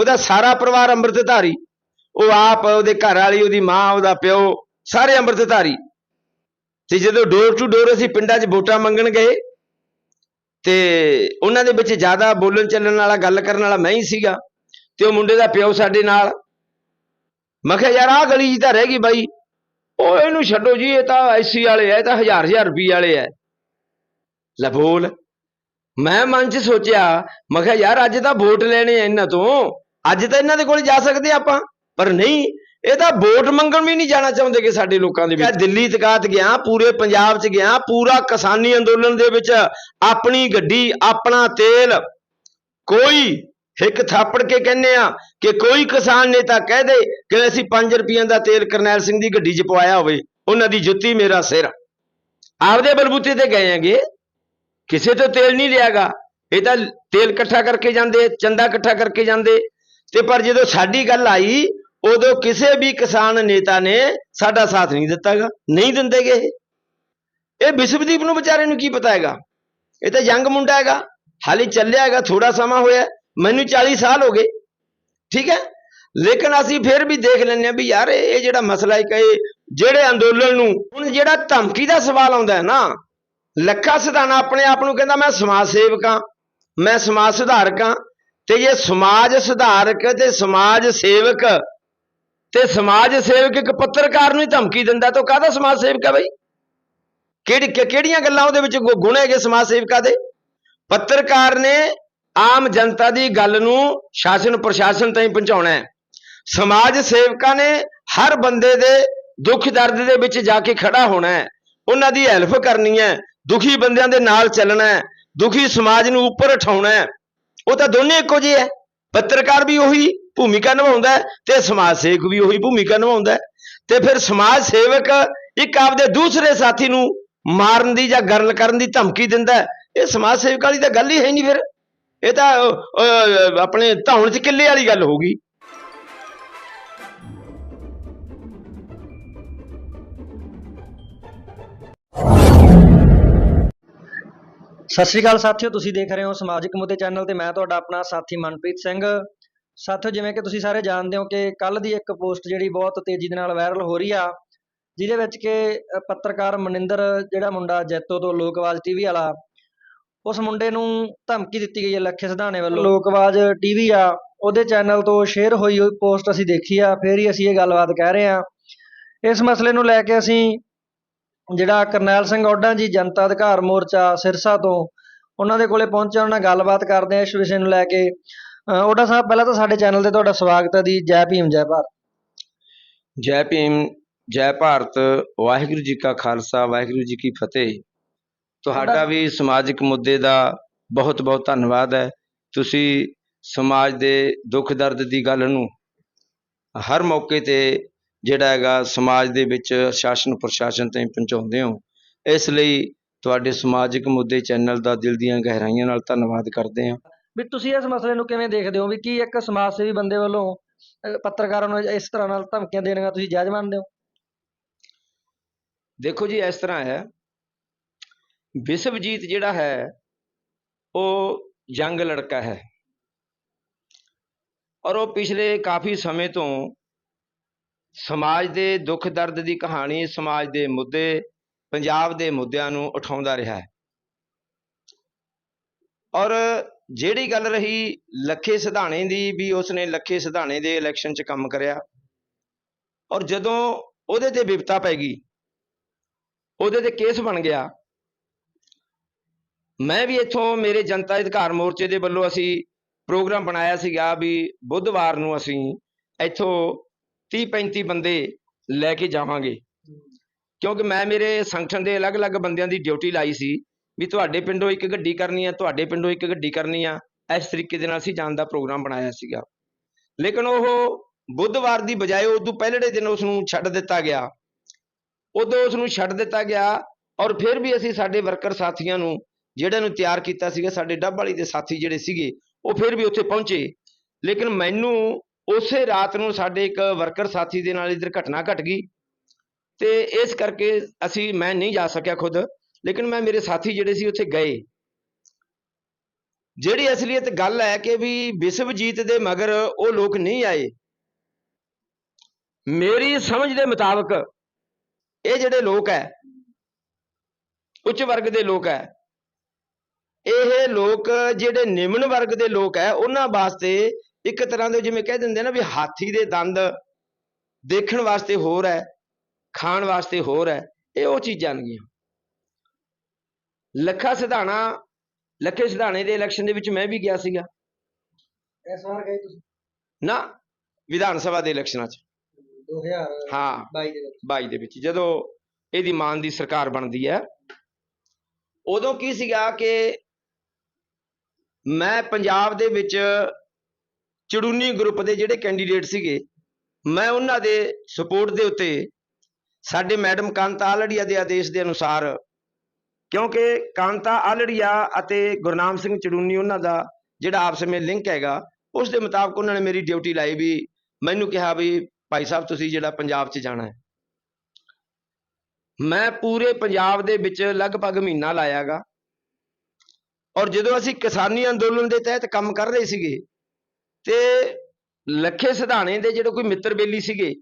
ਉਹਦਾ ਸਾਰਾ ਪਰਿਵਾਰ ਅੰਮ੍ਰਿਤਧਾਰੀ। ਉਹ ਆਪ, ਉਹਦੇ ਘਰ ਵਾਲੀ, ਉਹਦੀ ਮਾਂ, ਉਹਦਾ ਪਿਓ, ਸਾਰੇ ਅੰਮ੍ਰਿਤਧਾਰੀ। ਤੇ ਜਦੋਂ ਡੋਰ ਟੂ ਡੋਰ ਅਸੀਂ ਪਿੰਡਾਂ 'ਚ ਵੋਟਾਂ ਮੰਗਣ ਗਏ, ਤੇ ਉਹਨਾਂ ਦੇ ਵਿੱਚ ਜ਼ਿਆਦਾ ਬੋਲਣ ਚੱਲਣ ਵਾਲਾ, ਗੱਲ ਕਰਨ ਵਾਲਾ ਮੈਂ ਹੀ ਸੀਗਾ। ਤੇ ਉਹ ਮੁੰਡੇ ਦਾ ਪਿਓ ਸਾਡੇ ਨਾਲ। ਮੈਂ ਕਿਹਾ, ਯਾਰ, ਆਹ ਗਲੀ ਜੀ ਤਾਂ ਰਹਿ ਗਈ ਬਾਈ। ਉਹ ਇਹਨੂੰ ਛੱਡੋ ਜੀ, ਇਹ ਤਾਂ ਐਸੀ ਵਾਲੇ ਐ ਇਹ ਤਾਂ ਹਜ਼ਾਰ ਹਜ਼ਾਰ ਰੁਪਏ ਵਾਲੇ ਐ ਲੈ ਬੋਲ। ਮੈਂ ਮਨ 'ਚ ਸੋਚਿਆ, ਮੈਂ ਕਿਹਾ, ਯਾਰ, ਅੱਜ ਤਾਂ ਵੋਟ ਲੈਣੇ ਆ ਇਹਨਾਂ ਤੋਂ। ਅੱਜ ਤਾਂ ਇਹਨਾਂ ਦੇ ਕੋਲ ਜਾ ਸਕਦੇ ਆਪਾਂ, ਪਰ ਨਹੀਂ, ਇਹ ਤਾਂ ਵੋਟ ਮੰਗਣ ਵੀ ਨਹੀਂ ਜਾਣਾ ਚਾਹੁੰਦੇ ਕਿ ਸਾਡੇ ਲੋਕਾਂ ਦੇ ਵਿੱਚ। ਦਿੱਲੀ ਤਕਾਤ ਗਿਆ, ਪੂਰੇ ਪੰਜਾਬ 'ਚ ਗਿਆ, ਪੂਰਾ ਕਿਸਾਨੀ ਅੰਦੋਲਨ ਦੇ ਵਿੱਚ ਆਪਣੀ ਗੱਡੀ, ਆਪਣਾ ਤੇਲ, ਕੋਈ ਇੱਕ ਥਾਪੜ ਕੇ ਕਹਿੰਦੇ ਆ ਕਿ ਕੋਈ ਕਿਸਾਨ ਨੇਤਾ ਕਹਿ ਦੇ ਕਿ ਅਸੀਂ 5 ਰੁਪਈਆਂ ਦਾ ਤੇਲ ਕਰਨੈਲ ਸਿੰਘ ਦੀ ਗੱਡੀ 'ਚ ਪਵਾਇਆ ਹੋਵੇ, ਉਹਨਾਂ ਦੀ ਜੁੱਤੀ ਮੇਰਾ ਸਿਰ। ਆਪਦੇ ਬਲਬੂਤੇ ਤੇ ਗਏ ਆਂਗੇ ਕਿਸੇ ਤੋਂ ਤੇਲ ਨਹੀਂ ਲਿਆਗਾ। ਇਹ ਤਾਂ ਤੇਲ ਇਕੱਠਾ ਕਰਕੇ ਜਾਂਦੇ, ਚੰਦਾ ਇਕੱਠਾ ਕਰਕੇ ਜਾਂਦੇ। ਤੇ ਪਰ ਜਦੋਂ ਸਾਡੀ ਗੱਲ ਆਈ, ਉਦੋਂ ਕਿਸੇ ਵੀ ਕਿਸਾਨ ਨੇਤਾ ਨੇ ਸਾਡਾ ਸਾਥ ਨਹੀਂ ਦਿੱਤਾਗਾ, ਨਹੀਂ ਦਿੰਦੇਗੇ ਇਹ। ਇਹ ਵਿਸ਼ਵਦੀਪ ਨੂੰ ਵਿਚਾਰੇ ਨੂੰ ਕੀ ਪਤਾ ਹੈਗਾ? ਇਹ ਤਾਂ ਯੰਗ ਮੁੰਡਾ ਹੈਗਾ, ਹਾਲੇ ਚੱਲਿਆ ਹੈਗਾ ਥੋੜਾ ਸਮਾਂ ਹੋਇਆ, ਮੈਨੂੰ 40 ਸਾਲ ਹੋ ਗਏ, ਠੀਕ ਹੈ? ਲੇਕਿਨ ਅਸੀਂ ਫਿਰ ਵੀ ਦੇਖ ਲੈਂਦੇ ਹਾਂ ਵੀ ਯਾਰ, ਇਹ ਜਿਹੜਾ ਮਸਲਾ ਹੈ ਕਿ ਇਹ ਜਿਹੜੇ ਅੰਦੋਲਨ ਨੂੰ, ਹੁਣ ਜਿਹੜਾ ਧਮਕੀ ਦਾ ਸਵਾਲ ਆਉਂਦਾ ਹੈ ਨਾ, ਲੱਖਾ ਸਿਧਾਣਾ ਆਪਣੇ ਆਪ ਨੂੰ ਕਹਿੰਦਾ, ਮੈਂ ਸਮਾਜ ਸੇਵਕ ਹਾਂ, ਮੈਂ ਸਮਾਜ ਸੁਧਾਰਕ ਹਾਂ ਤੇ ਇਹ ਸਮਾਜ ਸੁਧਾਰਕ ਤੇ ਸਮਾਜ ਸੇਵਕ, ਤੇ ਸਮਾਜ ਸੇਵਕ ਇੱਕ ਪੱਤਰਕਾਰ ਨੂੰ ਹੀ ਧਮਕੀ ਦਿੰਦਾ, ਤਾਂ ਕਾਹਦਾ ਸਮਾਜ ਸੇਵਕ ਹੈ ਬਈ? ਕਿਹੜੀ ਕਿਹੜੀਆਂ ਗੱਲਾਂ ਉਹਦੇ ਵਿੱਚ ਗੁ- ਗੁਣ ਹੈਗੇ ਸਮਾਜ ਸੇਵਕਾਂ ਦੇ? ਪੱਤਰਕਾਰ ਨੇ ਆਮ ਜਨਤਾ ਦੀ ਗੱਲ ਨੂੰ ਸ਼ਾਸਨ ਪ੍ਰਸ਼ਾਸਨ ਤਾਈਂ ਪਹੁੰਚਾਉਣਾ ਹੈ। ਸਮਾਜ ਸੇਵਕਾਂ ਨੇ ਹਰ ਬੰਦੇ ਦੇ ਦੁੱਖ ਦਰਦ ਦੇ ਵਿੱਚ ਜਾ ਕੇ ਖੜਾ ਹੋਣਾ ਹੈ। ਉਹਨਾਂ ਦੀ ਹੈਲਪ ਕਰਨੀ ਹੈ। ਦੁਖੀ ਬੰਦਿਆਂ ਦੇ ਨਾਲ ਚੱਲਣਾ ਹੈ। ਦੁਖੀ ਸਮਾਜ ਨੂੰ ਉੱਪਰ ਉਠਾਉਣਾ ਹੈ। ਉਹ ਤਾਂ ਦੋਨੇ ਇੱਕੋ ਜਿਹੇ ਹੈ ਪੱਤਰਕਾਰ ਵੀ ਉਹੀ ਭੂਮਿਕਾ ਨਿਭਾਉਂਦਾ ਤੇ ਸਮਾਜ ਸੇਵਕ ਵੀ ਉਹੀ ਭੂਮਿਕਾ ਨਿਭਾਉਂਦਾ ਤੇ ਫਿਰ ਸਮਾਜ ਸੇਵਕ ਇੱਕ ਆਪਦੇ ਦੂਸਰੇ ਸਾਥੀ ਨੂੰ ਮਾਰਨ ਦੀ ਜਾਂ ਗਰਲ ਕਰਨ ਦੀ ਧਮਕੀ ਦਿੰਦਾ ਇਹ ਸਮਾਜ ਸੇਵਕ ਵਾਲੀ ਤਾਂ ਗੱਲ ਹੀ ਹੈ ਨਹੀਂ ਫਿਰ। ਇਹ ਤਾਂ ਅਹ, ਆਪਣੇ ਧੌਣ 'ਚ ਕਿੱਲੇ ਵਾਲੀ ਗੱਲ ਹੋ ਗਈ। ਸਤਿ ਸ਼੍ਰੀ ਅਕਾਲ ਸਾਥੀਓ, ਤੁਸੀਂ ਦੇਖ ਰਹੇ ਹੋ ਸਮਾਜਿਕ ਮੁੱਦੇ ਚੈਨਲ ਤੇ ਮੈਂ ਤੁਹਾਡਾ ਆਪਣਾ ਸਾਥੀ ਮਨਪ੍ਰੀਤ ਸਿੰਘ। ਸਾਥੀਓ, ਜਿਵੇਂ ਕਿ ਤੁਸੀਂ ਸਾਰੇ ਜਾਣਦੇ ਹੋ ਕਿ ਕੱਲ ਦੀ ਇੱਕ ਪੋਸਟ ਜਿਹੜੀ ਬਹੁਤ ਤੇਜ਼ੀ ਦੇ ਨਾਲ ਵਾਇਰਲ ਹੋ ਰਹੀ ਆ, ਜਿਹਦੇ ਵਿੱਚ ਕਿ ਪੱਤਰਕਾਰ ਮਨਿੰਦਰ, ਜਿਹੜਾ ਮੁੰਡਾ ਜੈਤੋ ਤੋਂ ਲੋਕਵਾਜ ਟੀਵੀ ਵਾਲਾ, ਉਸ ਮੁੰਡੇ ਨੂੰ ਧਮਕੀ ਦਿੱਤੀ ਗਈ ਹੈ ਲੱਖੇ ਸਿਧਾਣੇ ਵੱਲੋਂ। ਲੋਕਵਾਜ ਟੀਵੀ ਆ, ਉਹਦੇ ਚੈਨਲ ਤੋਂ ਸ਼ੇਅਰ ਹੋਈ ਹੋਈ ਪੋਸਟ ਅਸੀਂ ਦੇਖੀ ਆ, ਫੇਰ ਹੀ ਅਸੀਂ ਇਹ ਗੱਲਬਾਤ ਕਹਿ ਰਹੇ ਆ। ਇਸ ਮਸਲੇ ਨੂੰ ਲੈ ਕੇ ਅਸੀਂ ਜਿਹੜਾ ਕਰਨੈਲ ਸਿੰਘ ਔਡਾ ਜੀ, ਜਨਤਾ ਅਧਿਕਾਰ ਮੋਰਚਾ ਸਿਰਸਾ ਤੋਂ, ਉਹਨਾਂ ਦੇ ਕੋਲੇ ਪਹੁੰਚਿਆ, ਉਹਨਾਂ ਨਾਲ ਗੱਲਬਾਤ ਕਰਦੇ ਆ ਇਸ ਵਿਸ਼ੇ ਨੂੰ ਲੈ ਕੇ। ਅਹ ਔਡਾ ਸਾਹਿਬ, ਪਹਿਲਾਂ ਤਾਂ ਸਾਡੇ ਚੈਨਲ ਤੇ ਤੁਹਾਡਾ ਸਵਾਗਤ ਹੈ ਜੀ। ਜੈ ਭੀਮ, ਜੈ ਭਾਰਤ। ਜੈ ਭੀਮ, ਜੈ ਭਾਰਤ। ਵਾਹਿਗੁਰੂ ਜੀ ਕਾ ਖਾਲਸਾ, ਵਾਹਿਗੁਰੂ ਜੀ ਕੀ ਫਤਿਹ। ਤੁਹਾਡਾ- ਵੀ ਸਮਾਜਿਕ ਮੁੱਦੇ ਦਾ ਬਹੁਤ ਬਹੁਤ ਧੰਨਵਾਦ ਹੈ। ਤੁਸੀਂ ਸਮਾਜ ਦੇ ਦੁੱਖ ਦਰਦ ਦੀ ਗੱਲ ਨੂੰ ਹਰ ਮੌਕੇ ਤੇ ਜਿਹੜਾ ਹੈਗਾ ਸਮਾਜ ਦੇ ਵਿੱਚ ਸ਼ਾਸਨ ਪ੍ਰਸ਼ਾਸਨ ਤਾਈਂ ਪਹੁੰਚਾਉਂਦੇ ਹੋ। ਇਸ ਲਈ ਤੁਹਾਡੇ ਸਮਾਜਿਕ ਮੁੱਦੇ ਚੈਨਲ ਦਾ ਦਿਲ ਦੀਆਂ ਗਹਿਰਾਈਆਂ ਨਾਲ ਧੰਨਵਾਦ ਕਰਦੇ ਹਾਂ। ਵੀ ਤੁਸੀਂ ਇਸ ਮਸਲੇ ਨੂੰ ਕਿਵੇਂ ਦੇਖਦੇ ਹੋ? ਵੀ ਕੀ ਇੱਕ ਸਮਾਜ ਸੇਵੀ ਬੰਦੇ ਵੱਲੋਂ ਅਹ ਪੱਤਰਕਾਰਾਂ ਨੂੰ ਇਸ ਤਰ੍ਹਾਂ ਨਾਲ ਧਮਕੀਆਂ ਦੇਣੀਆਂ ਤੁਸੀਂ ਜਾਇਜ਼ ਮੰਨਦੇ ਹੋ? ਦੇਖੋ ਜੀ ਇਸ ਤਰ੍ਹਾਂ ਹੈ। ਵਿਸ਼ਵਜੀਤ ਜਿਹੜਾ ਹੈ ਉਹ ਯੰਗ ਲੜਕਾ ਹੈ। ਔਰ ਉਹ ਪਿਛਲੇ ਕਾਫੀ ਸਮੇਂ ਤੋਂ ਸਮਾਜ ਦੇ ਦੁੱਖ ਦਰਦ ਦੀ ਕਹਾਣੀ ਸਮਾਜ ਦੇ ਮੁੱਦੇ, ਪੰਜਾਬ ਦੇ ਮੁੱਦਿਆਂ ਨੂੰ ਉਠਾਉਂਦਾ ਰਿਹਾ ਹੈ। ਔਰ ਜਿਹੜੀ ਗੱਲ ਰਹੀ ਲੱਖੇ ਸਿਧਾਣੇ ਦੀ ਵੀ ਉਸਨੇ ਲੱਖੇ ਸਿਧਾਣੇ ਦੇ ਇਲੈਕਸ਼ਨ 'ਚ ਕੰਮ ਕਰਿਆ। ਔਰ ਜਦੋਂ ਉਹਦੇ ਤੇ ਵਿਪਤਾ ਪੈ ਗਈ, ਉਹਦੇ ਤੇ ਕੇਸ ਬਣ ਗਿਆ, ਮੈਂ ਵੀ ਇੱਥੋਂ ਮੇਰੇ ਜਨਤਾ ਅਧਿਕਾਰ ਮੋਰਚੇ ਦੇ ਵੱਲੋਂ ਅਸੀਂ ਪ੍ਰੋਗਰਾਮ ਬਣਾਇਆ ਸੀਗਾ ਵੀ ਬੁੱਧਵਾਰ ਨੂੰ ਅਸੀਂ ਇੱਥੋਂ 30 35 ਬੰਦੇ ਲੈ ਕੇ ਜਾਵਾਂਗੇ। ਕਿਉਂਕਿ ਮੈਂ ਮੇਰੇ ਸੰਗਠਨ ਦੇ ਅਲੱਗ-ਅਲੱਗ ਬੰਦਿਆਂ ਦੀ ਡਿਊਟੀ ਲਾਈ ਸੀ ਵੀ ਤੁਹਾਡੇ ਪਿੰਡੋਂ ਇੱਕ ਗੱਡੀ ਕਰਨੀ ਆ, ਤੁਹਾਡੇ ਪਿੰਡੋਂ ਇੱਕ ਗੱਡੀ ਕਰਨੀ ਆ। ਇਸ ਤਰੀਕੇ ਦੇ ਨਾਲ ਅਸੀਂ ਜਾਣ ਦਾ ਪ੍ਰੋਗਰਾਮ ਬਣਾਇਆ ਸੀਗਾ। ਲੇਕਿਨ ਉਹ ਬੁੱਧਵਾਰ ਦੀ ਬਜਾਏ ਉਦੋਂ ਪਹਿਲੜੇ ਦਿਨ ਉਸ ਨੂੰ ਛੱਡ ਦਿੱਤਾ ਗਿਆ। ਉਦੋਂ ਉਸ ਨੂੰ ਛੱਡ ਦਿੱਤਾ ਗਿਆ ਔਰ ਫਿਰ ਵੀ ਅਸੀਂ ਸਾਡੇ ਵਰਕਰ ਸਾਥੀਆਂ ਨੂੰ ਜਿਹੜਾ ਨੂੰ ਤਿਆਰ ਕੀਤਾ ਸੀਗਾ, ਸਾਡੇ ਡੱਬ ਵਾਲੀ ਦੇ ਸਾਥੀ ਜਿਹੜੇ ਸੀਗੇ, ਉਹ ਫਿਰ ਵੀ ਉੱਥੇ ਪਹੁੰਚੇ। ਲੇਕਿਨ ਮੈਨੂੰ ਉਸੇ ਰਾਤ ਨੂੰ ਸਾਡੇ ਇੱਕ ਵਰਕਰ ਸਾਥੀ ਦੇ ਨਾਲ ਇਧਰ ਘਟਨਾ ਘਟ ਗਈ ਤੇ ਇਸ ਕਰਕੇ ਅਸੀਂ, ਮੈਂ ਨਹੀਂ ਜਾ ਸਕਿਆ ਖੁਦ, ਲੇਕਿਨ ਮੈਂ ਮੇਰੇ ਸਾਥੀ ਜਿਹੜੇ ਸੀ ਉੱਥੇ ਗਏ। ਜਿਹੜੀ ਅਸਲੀਅਤ ਗੱਲ ਹੈ ਕਿ ਵੀ ਵਿਸ਼ਵਜੀਤ ਦੇ ਮਗਰ ਉਹ ਲੋਕ ਨਹੀਂ ਆਏ, ਮੇਰੀ ਸਮਝ ਦੇ ਮੁਤਾਬਕ ਇਹ ਜਿਹੜੇ ਲੋਕ ਹੈ, ਉੱਚ ਵਰਗ ਦੇ ਲੋਕ ਹੈ, ਇਹ ਲੋਕ ਜਿਹੜੇ ਨਿਮਨ ਵਰਗ ਦੇ ਲੋਕ ਹੈ, ਉਹਨਾਂ ਵਾਸਤੇ ਇੱਕ ਤਰ੍ਹਾਂ ਦੇ ਜਿਵੇਂ ਕਹਿ ਦਿੰਦੇ ਨਾ ਵੀ ਹਾਥੀ ਦੇ ਦੰਦ ਦੇਖਣ ਵਾਸਤੇ ਹੋਰ ਹੈ ਖਾਣ ਵਾਸਤੇ ਹੋਰ ਹੈ ਇਹ ਉਹ ਚੀਜ਼ਾਂ ਨੇਗੀਆਂ ਲੱਖਾ ਸਿਧਾਣਾ ਲੱਖੇ ਸਿਧਾਣੇ ਦੇ ਇਲੈਕਸ਼ਨ ਦੇ ਵਿੱਚ ਮੈਂ ਵੀ ਗਿਆ ਸੀਗਾ। ਇਸ ਵਾਰ ਗਏ ਤੁਸੀਂ? ਨਾ ਵਿਧਾਨ ਸਭਾ ਦੇ ਇਲੈਕਸ਼ਨਾਂ 'ਚ। 2022 ਹਾਂ ਦੇ ਵਿੱਚ। 22 ਦੇ ਵਿੱਚ ਜਦੋਂ ਇਹਦੀ ਮਾਨ ਦੀ ਸਰਕਾਰ ਬਣਦੀ ਹੈ ਉਦੋਂ ਕੀ ਸੀਗਾ ਕਿ ਮੈਂ ਪੰਜਾਬ ਦੇ ਵਿੱਚ ਚੜੂਨੀ ਗਰੁੱਪ ਦੇ ਜਿਹੜੇ ਕੈਂਡੀਡੇਟ ਸੀਗੇ, ਮੈਂ ਉਹਨਾਂ ਦੇ ਸਪੋਰਟ ਦੇ ਉੱਤੇ ਸਾਡੇ ਮੈਡਮ ਕਾਂਤਾ ਆਲੜੀਆ ਦੇ ਆਦੇਸ਼ ਦੇ ਅਨੁਸਾਰ, ਕਿਉਂਕਿ ਕਾਂਤਾ ਆਲੜੀਆ ਅਤੇ ਗੁਰਨਾਮ ਸਿੰਘ ਚੜੂਨੀ ਉਹਨਾਂ ਦਾ ਜਿਹੜਾ ਆਪਸ ਵਿੱਚ ਲਿੰਕ ਹੈਗਾ, ਉਸ ਦੇ ਮੁਤਾਬਕ ਉਹਨਾਂ ਨੇ ਮੇਰੀ ਡਿਊਟੀ ਲਾਈ ਵੀ ਮੈਨੂੰ ਕਿਹਾ ਵੀ ਭਾਈ ਸਾਹਿਬ ਤੁਸੀਂ ਜਿਹੜਾ ਪੰਜਾਬ 'ਚ ਜਾਣਾ ਹੈ। ਮੈਂ ਪੂਰੇ ਪੰਜਾਬ ਦੇ ਵਿੱਚ ਲਗਭਗ ਮਹੀਨਾ ਲਾਇਆਗਾ। ਔਰ ਜਦੋਂ ਅਸੀਂ ਕਿਸਾਨੀ ਅੰਦੋਲਨ ਦੇ ਤਹਿਤ ਕੰਮ ਕਰ ਰਹੇ ਸੀਗੇ ਤੇ ਲੱਖੇ ਸਿਧਾਣੇ ਦੇ ਜਿਹੜੇ ਕੋਈ ਮਿੱਤਰ ਬੇਲੀ ਸੀਗੇ,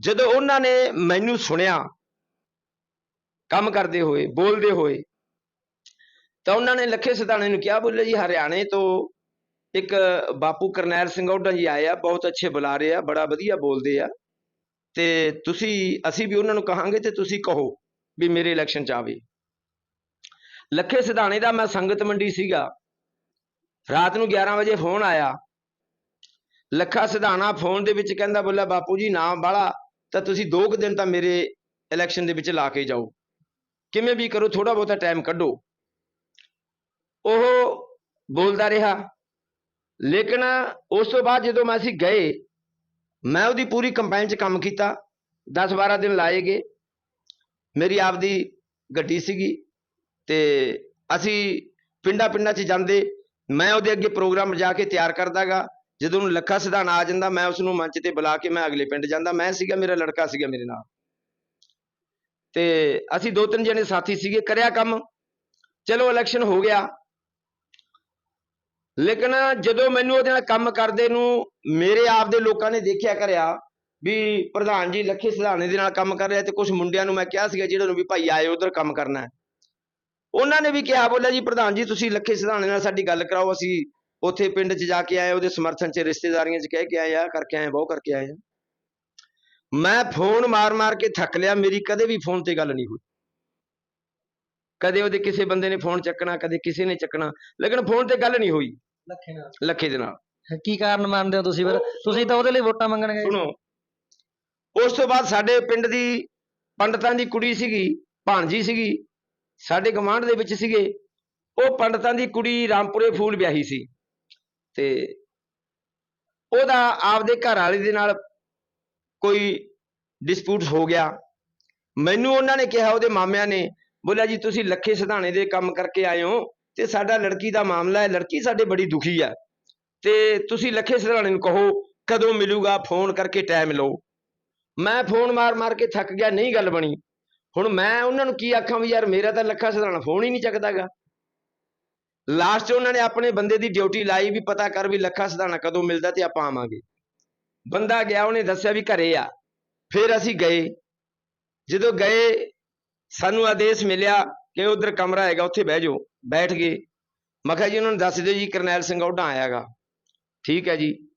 ਜਦੋਂ ਉਹਨਾਂ ਨੇ ਮੈਨੂੰ ਸੁਣਿਆ, ਕੰਮ ਕਰਦੇ ਹੋਏ, ਬੋਲਦੇ ਹੋਏ, ਤਾਂ ਉਹਨਾਂ ਨੇ ਲੱਖੇ ਸਿਧਾਣੇ ਨੂੰ ਕਿਹਾ, ਬੋਲੇ ਜੀ ਹਰਿਆਣੇ ਤੋਂ ਇੱਕ ਬਾਪੂ ਕਰਨੈਲ ਸਿੰਘ ਔਡਾ ਜੀ ਆਏ ਆ, ਬਹੁਤ ਅੱਛੇ ਬੁਲਾ ਰਹੇ ਆ, ਬੜਾ ਵਧੀਆ ਬੋਲਦੇ ਆ, ਤੇ ਤੁਸੀਂ, ਅਸੀਂ ਵੀ ਉਹਨਾਂ ਨੂੰ ਕਹਾਂਗੇ ਤੇ ਤੁਸੀਂ ਕਹੋ ਵੀ ਮੇਰੇ ਇਲੈਕਸ਼ਨ ਚ ਆਵੇ। ਲੱਖੇ ਸਿਧਾਣੇ ਦਾ ਮੈਂ ਸੰਗਤ ਮੰਡੀ ਸੀਗਾ, ਰਾਤ ਨੂੰ 11 ਵਜੇ ਫੋਨ ਆਇਆ ਲੱਖਾ ਸਿਧਾਣਾ ਫੋਨ ਦੇ ਵਿੱਚ ਕਹਿੰਦਾ ਬੋਲਾ ਬਾਪੂ ਜੀ, ਨਾਮ ਬਾਲਾ ਤਾਂ ਤੁਸੀਂ ਦੋ ਕੁ ਦਿਨ ਤਾਂ ਮੇਰੇ ਇਲੈਕਸ਼ਨ ਦੇ ਵਿੱਚ ਲਾ ਕੇ ਜਾਓ। ਕਿਵੇਂ ਵੀ ਕਰੋ ਥੋੜਾ ਬਹੁਤਾ ਟਾਈਮ ਕੱਢੋ। ਉਹ ਬੋਲਦਾ ਰਿਹਾ। ਲੇਕਿਨ ਉਸ ਤੋਂ ਬਾਅਦ ਜਦੋਂ ਮੈਂ ਅਸੀਂ ਗਏ, ਮੈਂ ਉਹਦੀ ਪੂਰੀ ਕੰਪਾਈਨ 'ਚ ਕੰਮ ਕੀਤਾ। 10-12 ਦਿਨ ਲਾਏ ਗਏ। ਮੇਰੀ ਆਪਦੀ ਗੱਡੀ ਸੀਗੀ ਤੇ ਅਸੀਂ ਪਿੰਡਾਂ ਪਿੰਡਾਂ 'ਚ ਜਾਂਦੇ। ਮੈਂ ਉਹਦੇ ਅੱਗੇ ਪ੍ਰੋਗਰਾਮ ਜਾ ਕੇ ਤਿਆਰ ਕਰਦਾਗਾ। ਜਦੋਂ ਉਹਨੂੰ ਲੱਖਾ ਸਿਧਾਣਾ ਆ ਜਾਂਦਾ, ਮੈਂ ਉਸ ਨੂੰ ਮੰਚ ਤੇ ਬੁਲਾ ਕੇ ਮੈਂ ਅਗਲੇ ਪਿੰਡ ਜਾਂਦਾ। ਮੈਂ ਸੀਗਾ, ਮੇਰਾ ਲੜਕਾ ਸੀਗਾ ਮੇਰੇ ਨਾਲ। ਤੇ ਅਸੀਂ ਦੋ ਤਿੰਨ ਜਣੇ ਸਾਥੀ ਸੀਗੇ, ਕਰਿਆ ਕੰਮ। ਚਲੋ ਇਲੈਕਸ਼ਨ ਹੋ ਗਿਆ। ਲੇਕਿਨ ਜਦੋਂ ਮੈਨੂੰ ਉਹਦੇ ਨਾਲ ਕੰਮ ਕਰਦੇ ਨੂੰ ਮੇਰੇ ਆਪ ਦੇ ਲੋਕਾਂ ਨੇ ਦੇਖਿਆ ਕਰਿਆ ਵੀ ਪ੍ਰਧਾਨ ਜੀ ਲੱਖੇ ਸਿਧਾਣੇ ਦੇ ਨਾਲ ਕੰਮ ਕਰ ਰਿਹਾ ਤੇ ਕੁਝ ਮੁੰਡਿਆਂ ਨੂੰ ਮੈਂ ਕਿਹਾ ਸੀਗਾ ਜਿਹੜੇ ਨੂੰ ਵੀ ਭਾਈ ਆਏ ਉਧਰ ਕੰਮ ਕਰਨਾ ਉਹਨਾਂ ਨੇ ਵੀ ਕਿਹਾ, ਬੋਲਿਆ ਜੀ, ਪ੍ਰਧਾਨ ਜੀ, ਤੁਸੀਂ ਲੱਖੇ ਸਿਧਾਣੇ ਨਾਲ ਸਾਡੀ ਗੱਲ ਕਰਾਓ, ਅਸੀਂ ਉੱਥੇ ਪਿੰਡ 'ਚ ਜਾ ਕੇ ਆਏ ਉਹਦੇ ਸਮਰਥਨ 'ਚ ਰਿਸ਼ਤੇਦਾਰੀਆਂ 'ਚ ਕਹਿ ਕੇ ਆਏ ਆ ਕਰਕੇ ਆਏ ਬਹੁਤ ਕਰਕੇ ਆਏ ਆ। ਮੈਂ ਫੋਨ ਮਾਰ-ਮਾਰ ਕੇ ਥੱਕ ਲਿਆ ਮੇਰੀ ਕਦੇ ਵੀ ਫੋਨ ਤੇ ਗੱਲ ਨਹੀਂ ਹੋਈ। ਕਦੇ ਉਹਦੇ ਕਿਸੇ ਬੰਦੇ ਨੇ ਫੋਨ ਚੱਕਣਾ ਕਦੇ ਕਿਸੇ ਨੇ ਚੱਕਣਾ ਲੇਕਿਨ ਫੋਨ ਤੇ ਗੱਲ ਨਹੀਂ ਹੋਈ। ਲੱਖੇ ਨਾਲ। ਲੱਖੇ ਦੇ ਨਾਲ। ਕੀ ਕਾਰਨ ਮੰਨਦੇ ਹੋ ਤੁਸੀਂ ਫਿਰ? ਤੁਸੀਂ ਤਾਂ ਉਹਦੇ ਲਈ ਵੋਟਾਂ ਮੰਗਣ ਗਏ ਸੁਣੋ ਉਸ ਤੋਂ ਬਾਅਦ ਸਾਡੇ ਪਿੰਡ ਦੀ ਪੰਡਤਾਂ ਦੀ ਕੁੜੀ ਸੀਗੀ ਭਾਣਜੀ ਸੀਗੀ ਸਾਡੇ ਗਵਾਂਢ ਦੇ ਵਿੱਚ ਸੀਗੇ। ਉਹ ਪੰਡਤਾਂ ਦੀ ਕੁੜੀ ਰਾਮਪੁਰੇ ਫੂਲ ਵਿਆਹੀ ਸੀ। ਤੇ ਉਹਦਾ ਆਪਦੇ ਘਰ ਵਾਲੇ ਦੇ ਨਾਲ ਕੋਈ ਡਿਸਪਿਊਟ ਹੋ ਗਿਆ। ਮੈਨੂੰ ਉਹਨਾਂ ਨੇ ਕਿਹਾ, ਉਹਦੇ ਮਾਮਿਆਂ ਨੇ, ਬੋਲਿਆ ਜੀ, ਤੁਸੀਂ ਲੱਖੇ ਸਿਧਾਣੇ ਦੇ ਕੰਮ ਕਰਕੇ ਆਏ ਹੋ ਤੇ ਸਾਡਾ ਲੜਕੀ ਦਾ ਮਾਮਲਾ ਹੈ, ਲੜਕੀ ਸਾਡੇ ਬੜੀ ਦੁਖੀ ਹੈ। ਤੇ ਤੁਸੀਂ ਲੱਖੇ ਸਿਧਾਣੇ ਨੂੰ ਕਹੋ, ਕਦੋਂ ਮਿਲੂਗਾ, ਫੋਨ ਕਰਕੇ ਟਾਈਮ ਲਓ। ਮੈਂ ਫੋਨ ਮਾਰ-ਮਾਰ ਕੇ ਥੱਕ ਗਿਆ, ਨਹੀਂ ਗੱਲ ਬਣੀ। ਹੁਣ ਮੈਂ ਉਹਨਾਂ ਨੂੰ ਕੀ ਆਖਾਂ ਵੀ ਯਾਰ, ਮੇਰਾ ਤਾਂ ਲੱਖਾ ਸਿਧਾਣਾ ਫੋਨ ਹੀ ਨਹੀਂ ਚੱਕਦਾਗਾ ਲਾਸਟ 'ਚ ਉਹਨਾਂ ਨੇ ਆਪਣੇ ਬੰਦੇ ਦੀ ਡਿਊਟੀ ਲਾਈ ਵੀ ਪਤਾ ਕਰ ਵੀ ਲੱਖਾ ਸਿਧਾਣਾ ਕਦੋਂ ਮਿਲਦਾ ਤੇ ਆਪਾਂ ਆਵਾਂਗੇ। ਬੰਦਾ ਗਿਆ, ਉਹਨੇ ਦੱਸਿਆ ਵੀ ਘਰੇ ਆ। ਫਿਰ ਅਸੀਂ ਗਏ। ਜਦੋਂ ਗਏ, ਸਾਨੂੰ ਆਦੇਸ਼ ਮਿਲਿਆ ਕਿ ਉਧਰ ਕਮਰਾ ਹੈਗਾ, ਉੱਥੇ ਬਹਿ ਜਾਓ। ਬੈਠ ਗਏ। ਮੈਂ ਕਿਹਾ ਜੀ, ਉਹਨਾਂ ਨੂੰ ਦੱਸ ਦਿਓ ਜੀ, ਕਰਨੈਲ ਸਿੰਘ ਔਡਾ ਆਇਆਗਾ ਠੀਕ ਹੈ ਜੀ।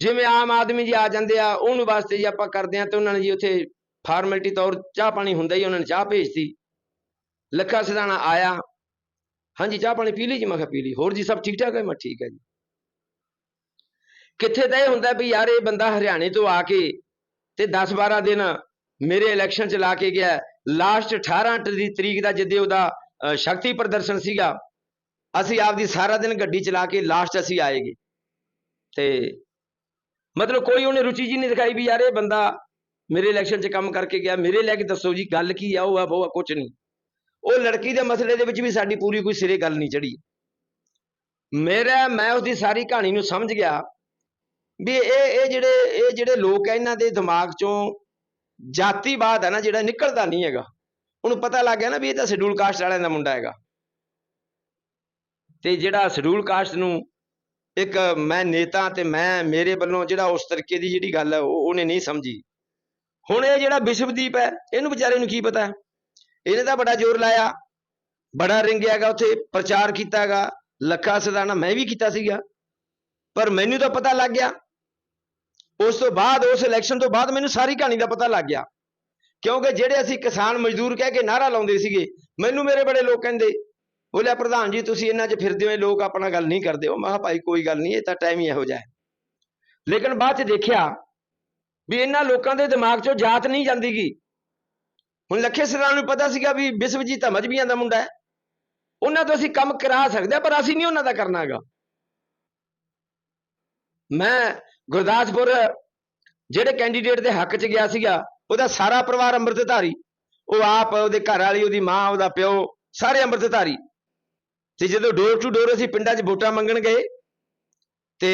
ਜਿਵੇਂ ਆਮ ਆਦਮੀ ਜੀ ਆ ਜਾਂਦੇ ਆ, ਉਹਨੂੰ ਵਾਸਤੇ ਜੀ ਆਪਾਂ ਕਰਦੇ ਆ ਤੇ ਉਹਨਾਂ ਨੇ ਜੀ ਉੱਥੇ ਫਾਰਮੈਲਿਟੀ ਤੌਰ ਚਾਹ ਪਾਣੀ ਹੁੰਦਾ ਹੀ ਉਹਨਾਂ ਨੇ ਚਾਹ ਭੇਜਤੀ। ਲੱਖਾ ਸਿਧਾਣਾ ਆਇਆ। ਹਾਂਜੀ, ਚਾਹ ਪਾਣੀ ਪੀ ਲਈ ਜੀ? ਮੈਂ ਕਿਹਾ ਪੀ ਲਈ। ਹੋਰ ਜੀ, ਸਭ ਠੀਕ ਠਾਕ ਹੈ? ਮੈਂ ਠੀਕ ਹੈ ਜੀ। ਕਿੱਥੇ ਤਾਂ ਇਹ ਹੁੰਦਾ ਵੀ ਯਾਰ ਇਹ ਬੰਦਾ ਹਰਿਆਣੇ ਤੋਂ ਆ ਕੇ ਤੇ 10 12 ਦਿਨ ਮੇਰੇ ਇਲੈਕਸ਼ਨ ਚ ਲਾ ਕੇ ਗਿਆ। ਲਾਸਟ 18 ਤਰੀਕ ਦਾ ਜਿੱਦੇ ਉਹਦਾ ਸ਼ਕਤੀ ਪ੍ਰਦਰਸ਼ਨ ਸੀਗਾ, ਅਸੀਂ ਆਪਦੀ ਸਾਰਾ ਦਿਨ ਗੱਡੀ ਚਲਾ ਕੇ ਲਾਸਟ ਅਸੀਂ ਆਏਗੇ ਤੇ ਮਤਲਬ ਕੋਈ ਉਹਨੇ ਰੁਚੀ ਜੀ ਨਹੀਂ ਦਿਖਾਈ ਵੀ ਯਾਰ ਇਹ ਬੰਦਾ ਮੇਰੇ ਇਲੈਕਸ਼ਨ 'ਚ ਕੰਮ ਕਰਕੇ ਗਿਆ। ਮੇਰੇ ਲੈ ਕੇ ਦੱਸੋ ਜੀ, ਗੱਲ ਕੀ ਆ, ਉਹ ਆ ਉਹ ਆ ਕੁਝ ਨਹੀਂ। ਉਹ ਲੜਕੀ ਦੇ ਮਸਲੇ ਦੇ ਵਿੱਚ ਵੀ ਸਾਡੀ ਪੂਰੀ ਕੋਈ ਸਿਰੇ ਗੱਲ ਨਹੀਂ ਚੜੀ ਮੇਰਾ, ਮੈਂ ਉਹਦੀ ਸਾਰੀ ਕਹਾਣੀ ਨੂੰ ਸਮਝ ਗਿਆ ਵੀ ਇਹ ਇਹ ਜਿਹੜੇ ਇਹ ਜਿਹੜੇ ਲੋਕ ਆ, ਇਹਨਾਂ ਦੇ ਦਿਮਾਗ 'ਚੋਂ ਜਾਤੀਵਾਦ ਹੈ ਨਾ ਜਿਹੜਾ ਨਿਕਲਦਾ ਨਹੀਂ ਹੈਗਾ। ਉਹਨੂੰ ਪਤਾ ਲੱਗ ਗਿਆ ਨਾ ਵੀ ਇਹ ਤਾਂ ਸ਼ਡਿਊਲ ਕਾਸਟ ਵਾਲਿਆਂ ਦਾ ਮੁੰਡਾ ਹੈਗਾ। ਤੇ ਜਿਹੜਾ ਸ਼ਡਿਊਲ ਕਾਸਟ ਨੂੰ ਇੱਕ ਮੈਂ ਨੇਤਾ ਤੇ ਮੈਂ, ਮੇਰੇ ਵੱਲੋਂ ਜਿਹੜਾ ਉਸ ਤਰੀਕੇ ਦੀ ਜਿਹੜੀ ਗੱਲ ਹੈ ਉਹ ਉਹਨੇ ਨਹੀਂ ਸਮਝੀ। ਹੁਣ ਇਹ ਜਿਹੜਾ ਵਿਸ਼ਵਦੀਪ ਹੈ, ਇਹਨੂੰ ਵਿਚਾਰੇ ਨੂੰ ਕੀ ਪਤਾ? ਇਹਨੇ ਤਾਂ ਬੜਾ ਜ਼ੋਰ ਲਾਇਆ। ਬੜਾ ਰਿੰਗਿਆਗਾ ਉੱਥੇ, ਪ੍ਰਚਾਰ ਕੀਤਾਗਾ ਲੱਖਾ ਸਦਾਣਾ ਮੈਂ ਵੀ ਕੀਤਾ ਸੀਗਾ। ਪਰ ਮੈਨੂੰ ਤਾਂ ਪਤਾ ਲੱਗ ਗਿਆ। ਉਸ ਤੋਂ ਬਾਅਦ, ਉਸ ਇਲੈਕਸ਼ਨ ਤੋਂ ਬਾਅਦ ਮੈਨੂੰ ਸਾਰੀ ਕਹਾਣੀ ਦਾ ਪਤਾ ਲੱਗ ਗਿਆ। ਕਿਉਂਕਿ ਜਿਹੜੇ ਅਸੀਂ ਕਿਸਾਨ ਮਜ਼ਦੂਰ ਕਹਿ ਕੇ ਨਾਰਾ ਲਾਉਂਦੇ ਸੀਗੇ, ਮੈਨੂੰ ਮੇਰੇ ਬੜੇ ਲੋਕ ਕਹਿੰਦੇ, ਬੋਲਿਆ, ਪ੍ਰਧਾਨ ਜੀ, ਤੁਸੀਂ ਇਹਨਾਂ 'ਚ ਫਿਰਦੇ ਹੋ ਲੋਕ ਆਪਣਾ ਗੱਲ ਨਹੀਂ ਕਰਦੇ। ਹੋ ਮੈਂ ਕਿਹਾ, ਭਾਈ, ਕੋਈ ਗੱਲ ਨਹੀਂ, ਇਹ ਤਾਂ ਟਾਈਮ ਹੀ ਇਹੋ ਜਿਹਾ ਹੈ। ਲੇਕਿਨ ਬਾਅਦ 'ਚ ਦੇਖਿਆ ਵੀ ਇਹਨਾਂ ਲੋਕਾਂ ਦੇ ਦਿਮਾਗ 'ਚੋਂ ਜਾਤ ਨਹੀਂ ਜਾਂਦੀਗੀ। ਹੁਣ ਲੱਖੇ ਸਰਾਂ ਨੂੰ ਪਤਾ ਸੀਗਾ ਵੀ ਵਿਸ਼ਵਜੀਤ ਮਜਬੀਆਂ ਦਾ ਮੁੰਡਾ ਹੈ। ਉਹਨਾਂ ਤੋਂ ਅਸੀਂ ਕੰਮ ਕਰਾ ਸਕਦੇ ਹਾਂ, ਪਰ ਅਸੀਂ ਨਹੀਂ ਉਹਨਾਂ ਦਾ ਕਰਨਾ ਹੈਗਾ। ਮੈਂ ਗੁਰਦਾਸਪੁਰ, ਜਿਹੜੇ ਕੈਂਡੀਡੇਟ ਦੇ ਹੱਕ 'ਚ ਗਿਆ ਸੀਗਾ, ਉਹਦਾ ਸਾਰਾ ਪਰਿਵਾਰ ਅੰਮ੍ਰਿਤਧਾਰੀ। ਉਹ ਆਪ, ਉਹਦੇ ਘਰ ਵਾਲੀ ਉਹਦੀ ਮਾਂ, ਉਹਦਾ ਪਿਓ, ਸਾਰੇ ਅੰਮ੍ਰਿਤਧਾਰੀ। ਤੇ ਜਦੋਂ ਡੋਰ ਟੂ ਡੋਰ ਅਸੀਂ ਪਿੰਡਾਂ 'ਚ ਵੋਟਾਂ ਮੰਗਣ ਗਏ, ਤੇ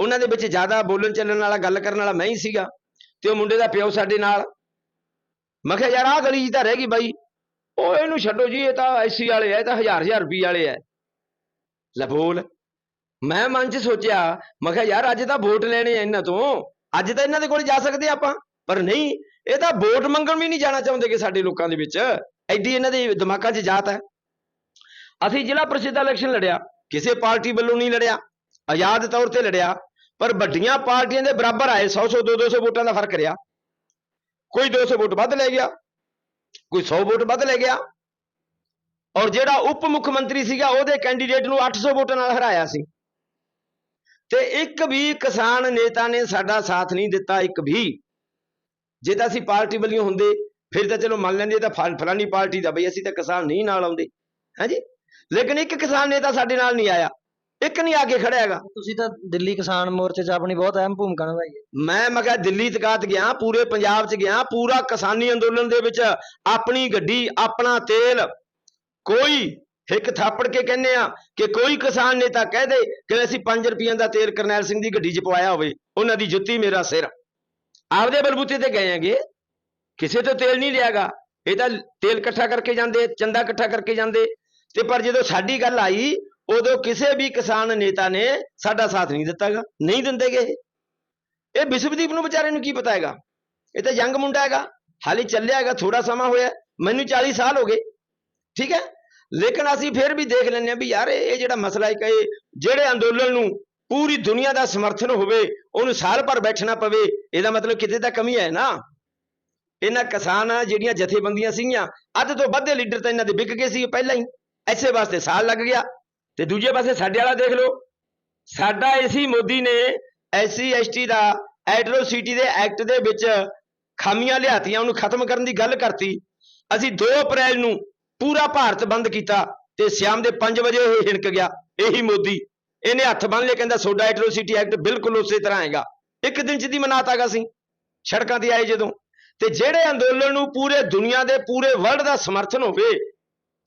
ਉਹਨਾਂ ਦੇ ਵਿੱਚ ਜ਼ਿਆਦਾ ਬੋਲਣ ਚੱਲਣ ਵਾਲਾ, ਗੱਲ ਕਰਨ ਵਾਲਾ ਮੈਂ ਹੀ ਸੀਗਾ। ਤੇ ਉਹ ਮੁੰਡੇ ਦਾ ਪਿਓ ਸਾਡੇ ਨਾਲ ਮੈਂ ਕਿਹਾ ਯਾਰ ਆਹ ਗਲੀ ਜੀ ਤਾਂ ਰਹਿ ਗਈ ਬਾਈ। ਉਹ ਇਹਨੂੰ ਛੱਡੋ ਜੀ, ਇਹ ਤਾਂ ਐਸੀ ਵਾਲੇ ਆ, ਇਹ ਤਾਂ ਹਜ਼ਾਰ ਹਜ਼ਾਰ ਰੁਪਏ ਵਾਲੇ ਆ। ਲੈ ਬੋਲ, ਮੈਂ ਮਨ 'ਚ ਸੋਚਿਆ, ਮੈਂ ਕਿਹਾ ਯਾਰ ਅੱਜ ਤਾਂ ਵੋਟ ਲੈਣੇ ਆ ਇਹਨਾਂ ਤੋਂ। ਅੱਜ ਤਾਂ ਇਹਨਾਂ ਦੇ ਕੋਲ ਜਾ ਸਕਦੇ ਆਪਾਂ, ਪਰ ਨਹੀਂ, ਇਹ ਤਾਂ ਵੋਟ ਮੰਗਣ ਵੀ ਨਹੀਂ ਜਾਣਾ ਚਾਹੁੰਦੇ ਕਿ ਸਾਡੇ ਲੋਕਾਂ ਦੇ ਵਿੱਚ। ਐਡੀ ਇਹਨਾਂ ਦੇ ਦਿਮਾਗਾਂ 'ਚ ਜਾਤ ਹੈ। ਅਸੀਂ ਜ਼ਿਲ੍ਹਾ ਪ੍ਰਸਿੱਧ ਇਲੈਕਸ਼ਨ ਲੜਿਆ, ਕਿਸੇ ਪਾਰਟੀ ਵੱਲੋਂ ਨਹੀਂ ਲੜਿਆ, ਆਜ਼ਾਦ ਤੌਰ ਤੇ ਲੜਿਆ, ਪਰ ਵੱਡੀਆਂ ਪਾਰਟੀਆਂ ਦੇ ਬਰਾਬਰ ਆਏ 100 100 200 ਵੋਟਾਂ ਦਾ ਫ਼ਰਕ ਰਿਹਾ। ਕੋਈ 200 ਵੋਟ ਵੱਧ ਲੈ ਗਿਆ, ਕੋਈ 100 ਵੋਟ ਵੱਧ ਲੈ ਗਿਆ। ਔਰ ਜਿਹੜਾ ਉਪ ਮੁੱਖ ਮੰਤਰੀ ਸੀਗਾ, ਉਹਦੇ ਕੈਂਡੀਡੇਟ ਨੂੰ 800 ਵੋਟਾਂ ਨਾਲ ਹਰਾਇਆ ਸੀ। ਤੇ ਇੱਕ ਵੀ ਕਿਸਾਨ ਨੇਤਾ ਨੇ ਸਾਡਾ ਸਾਥ ਨਹੀਂ ਦਿੱਤਾ, ਇੱਕ ਵੀ। ਜੇ ਤਾਂ ਅਸੀਂ ਪਾਰਟੀ ਵੱਲੋਂ ਹੁੰਦੇ, ਫਿਰ ਤਾਂ ਚਲੋ ਮੰਨ ਲੈਂਦੇ, ਇਹ ਤਾਂ ਫਲ- ਫਲਾਨੀ ਪਾਰਟੀ ਦਾ ਬਈ, ਅਸੀਂ ਤਾਂ ਕਿਸਾਨ ਨਹੀਂ ਨਾਲ ਆਉਂਦੇ। ਹਾਂਜੀ ਲੇਕਿਨ ਇੱਕ ਕਿਸਾਨ ਨੇਤਾ ਸਾਡੇ ਨਾਲ ਨਹੀਂ ਆਇਆ। ਇੱਕ ਨਹੀਂ ਆ ਕੇ ਖੜਿਆ ਹੈਗਾ। ਤੁਸੀਂ ਤਾਂ ਦਿੱਲੀ ਕਿਸਾਨ ਮੋਰਚੇ 'ਚ ਆਪਣੀ ਬਹੁਤ ਅਹਿਮ ਭੂਮਿਕਾ ਨਿਭਾਈ ਹੈ। ਮੈਂ ਮੈਂ ਕਿਹਾ ਦਿੱਲੀ ਤਕਾਤ ਗਿਆ ਪੂਰੇ ਪੰਜਾਬ 'ਚ ਗਿਆ ਪੂਰਾ ਕਿਸਾਨੀ ਅੰਦੋਲਨ ਦੇ ਵਿੱਚ ਆਪਣੀ ਗੱਡੀ ਆਪਣਾ ਤੇਲ ਕੋਈ ਇੱਕ ਥਾਪੜ ਕੇ ਕਹਿੰਦੇ ਆ ਕਿ ਕੋਈ ਕਿਸਾਨ ਨੇਤਾ ਕਹਿ ਦੇ ਕਿ ਅਸੀਂ 5 ਰੁਪਈਆਂ ਦਾ ਤੇਲ ਕਰਨੈਲ ਸਿੰਘ ਦੀ ਗੱਡੀ 'ਚ ਪਵਾਇਆ ਹੋਵੇ ਉਹਨਾਂ ਦੀ ਜੁੱਤੀ ਮੇਰਾ ਸਿਰ। ਆਪਦੇ ਬਲਬੂਤੇ ਤੇ ਗਏ ਆਂਗੇ ਕਿਸੇ ਤੋਂ ਤੇਲ ਨਹੀਂ ਲਿਆਗਾ। ਇਹ ਤਾਂ ਤੇਲ ਇਕੱਠਾ ਕਰਕੇ ਜਾਂਦੇ ਚੰਦਾ ਇਕੱਠਾ ਕਰਕੇ ਜਾਂਦੇ। ਤੇ ਪਰ ਜਦੋਂ ਸਾਡੀ ਗੱਲ ਆਈ ਉਦੋਂ ਕਿਸੇ ਵੀ ਕਿਸਾਨ ਨੇਤਾ ਨੇ ਸਾਡਾ ਸਾਥ ਨਹੀਂ ਦਿੱਤਾਗਾ, ਨਹੀਂ ਦਿੰਦੇਗੇ। ਇਹ ਇਹ ਵਿਸ਼ਵਦੀਪ ਨੂੰ ਵਿਚਾਰੇ ਨੂੰ ਕੀ ਪਤਾ ਹੈਗਾ? ਇਹ ਤਾਂ ਯੰਗ ਮੁੰਡਾ ਹੈਗਾ, ਹਾਲੇ ਚੱਲਿਆ ਹੈਗਾ ਥੋੜਾ ਸਮਾਂ ਹੋਇਆ, ਮੈਨੂੰ 40 ਸਾਲ ਹੋ ਗਏ। ਠੀਕ ਹੈ? ਲੇਕਿਨ ਅਸੀਂ ਫਿਰ ਵੀ ਦੇਖ ਲੈਂਦੇ ਹਾਂ ਵੀ ਯਾਰ, ਇਹ ਜਿਹੜਾ ਮਸਲਾ ਹੈ ਕਿ ਇਹ ਜਿਹੜੇ ਅੰਦੋਲਨ ਨੂੰ ਪੂਰੀ ਦੁਨੀਆ ਦਾ ਸਮਰਥਨ ਹੋਵੇ, ਉਹਨੂੰ ਸਾਲ ਭਰ ਬੈਠਣਾ ਪਵੇ, ਇਹਦਾ ਮਤਲਬ ਕਿਤੇ ਤਾਂ ਕਮੀ ਹੈ ਨਾ। ਇਹਨਾਂ ਕਿਸਾਨ ਜਿਹੜੀਆਂ ਜਥੇਬੰਦੀਆਂ ਸੀਗੀਆਂ, ਅੱਧ ਤੋਂ ਵੱਧ ਲੀਡਰ ਤਾਂ ਇਹਨਾਂ ਦੇ ਵਿਕ ਗਏ ਸੀ ਪਹਿਲਾਂ ਹੀ। ਐਸੇ ਵਾਸਤੇ ਸਾਲ ਲੱਗ ਗਿਆ। ਤੇ ਦੂਜੇ ਪਾਸੇ ਸਾਡੇ ਵਾਲਾ ਦੇਖ ਲਓ। ਸਾਡਾ ਏਸੀ ਮੋਦੀ ਨੇ ਐਸਸੀ ਐਸਟੀ ਦਾ ਐਟਰੋਸਿਟੀ ਦੇ ਐਕਟ ਦੇ ਵਿੱਚ ਖਾਮੀਆਂ ਲਿਆਤੀਆਂ, ਉਹਨੂੰ ਖਤਮ ਕਰਨ ਦੀ ਗੱਲ ਕਰਤੀ। ਅਸੀਂ 2 ਅਪ੍ਰੈਲ ਨੂੰ ਪੂਰਾ ਭਾਰਤ ਬੰਦ ਕੀਤਾ ਤੇ ਸ਼ਾਮ ਦੇ 5 ਵਜੇ ਇਹ ਹਿਣਕ ਗਿਆ, ਇਹੀ ਮੋਦੀ। ਇਹਨੇ ਹੱਥ ਬੰਨ ਲਿਆ ਕਹਿੰਦਾ ਸੋਡਾ ਐਟਰੋਸਿਟੀ ਐਕਟ ਬਿਲਕੁਲ ਉਸੇ ਤਰ੍ਹਾਂ ਆਏਗਾ ਇੱਕ ਦਿਨ ਚ ਦੀ ਮਨਾਤਾਗਾ ਸੀ, ਸੜਕਾਂ ਤੇ ਆਏ ਜਦੋਂ। ਤੇ ਜਿਹੜੇ ਅੰਦੋਲਨ ਨੂੰ ਪੂਰੇ ਦੁਨੀਆ ਦੇ, ਪੂਰੇ ਵਰਲਡ ਦਾ ਸਮਰਥਨ ਹੋਵੇ,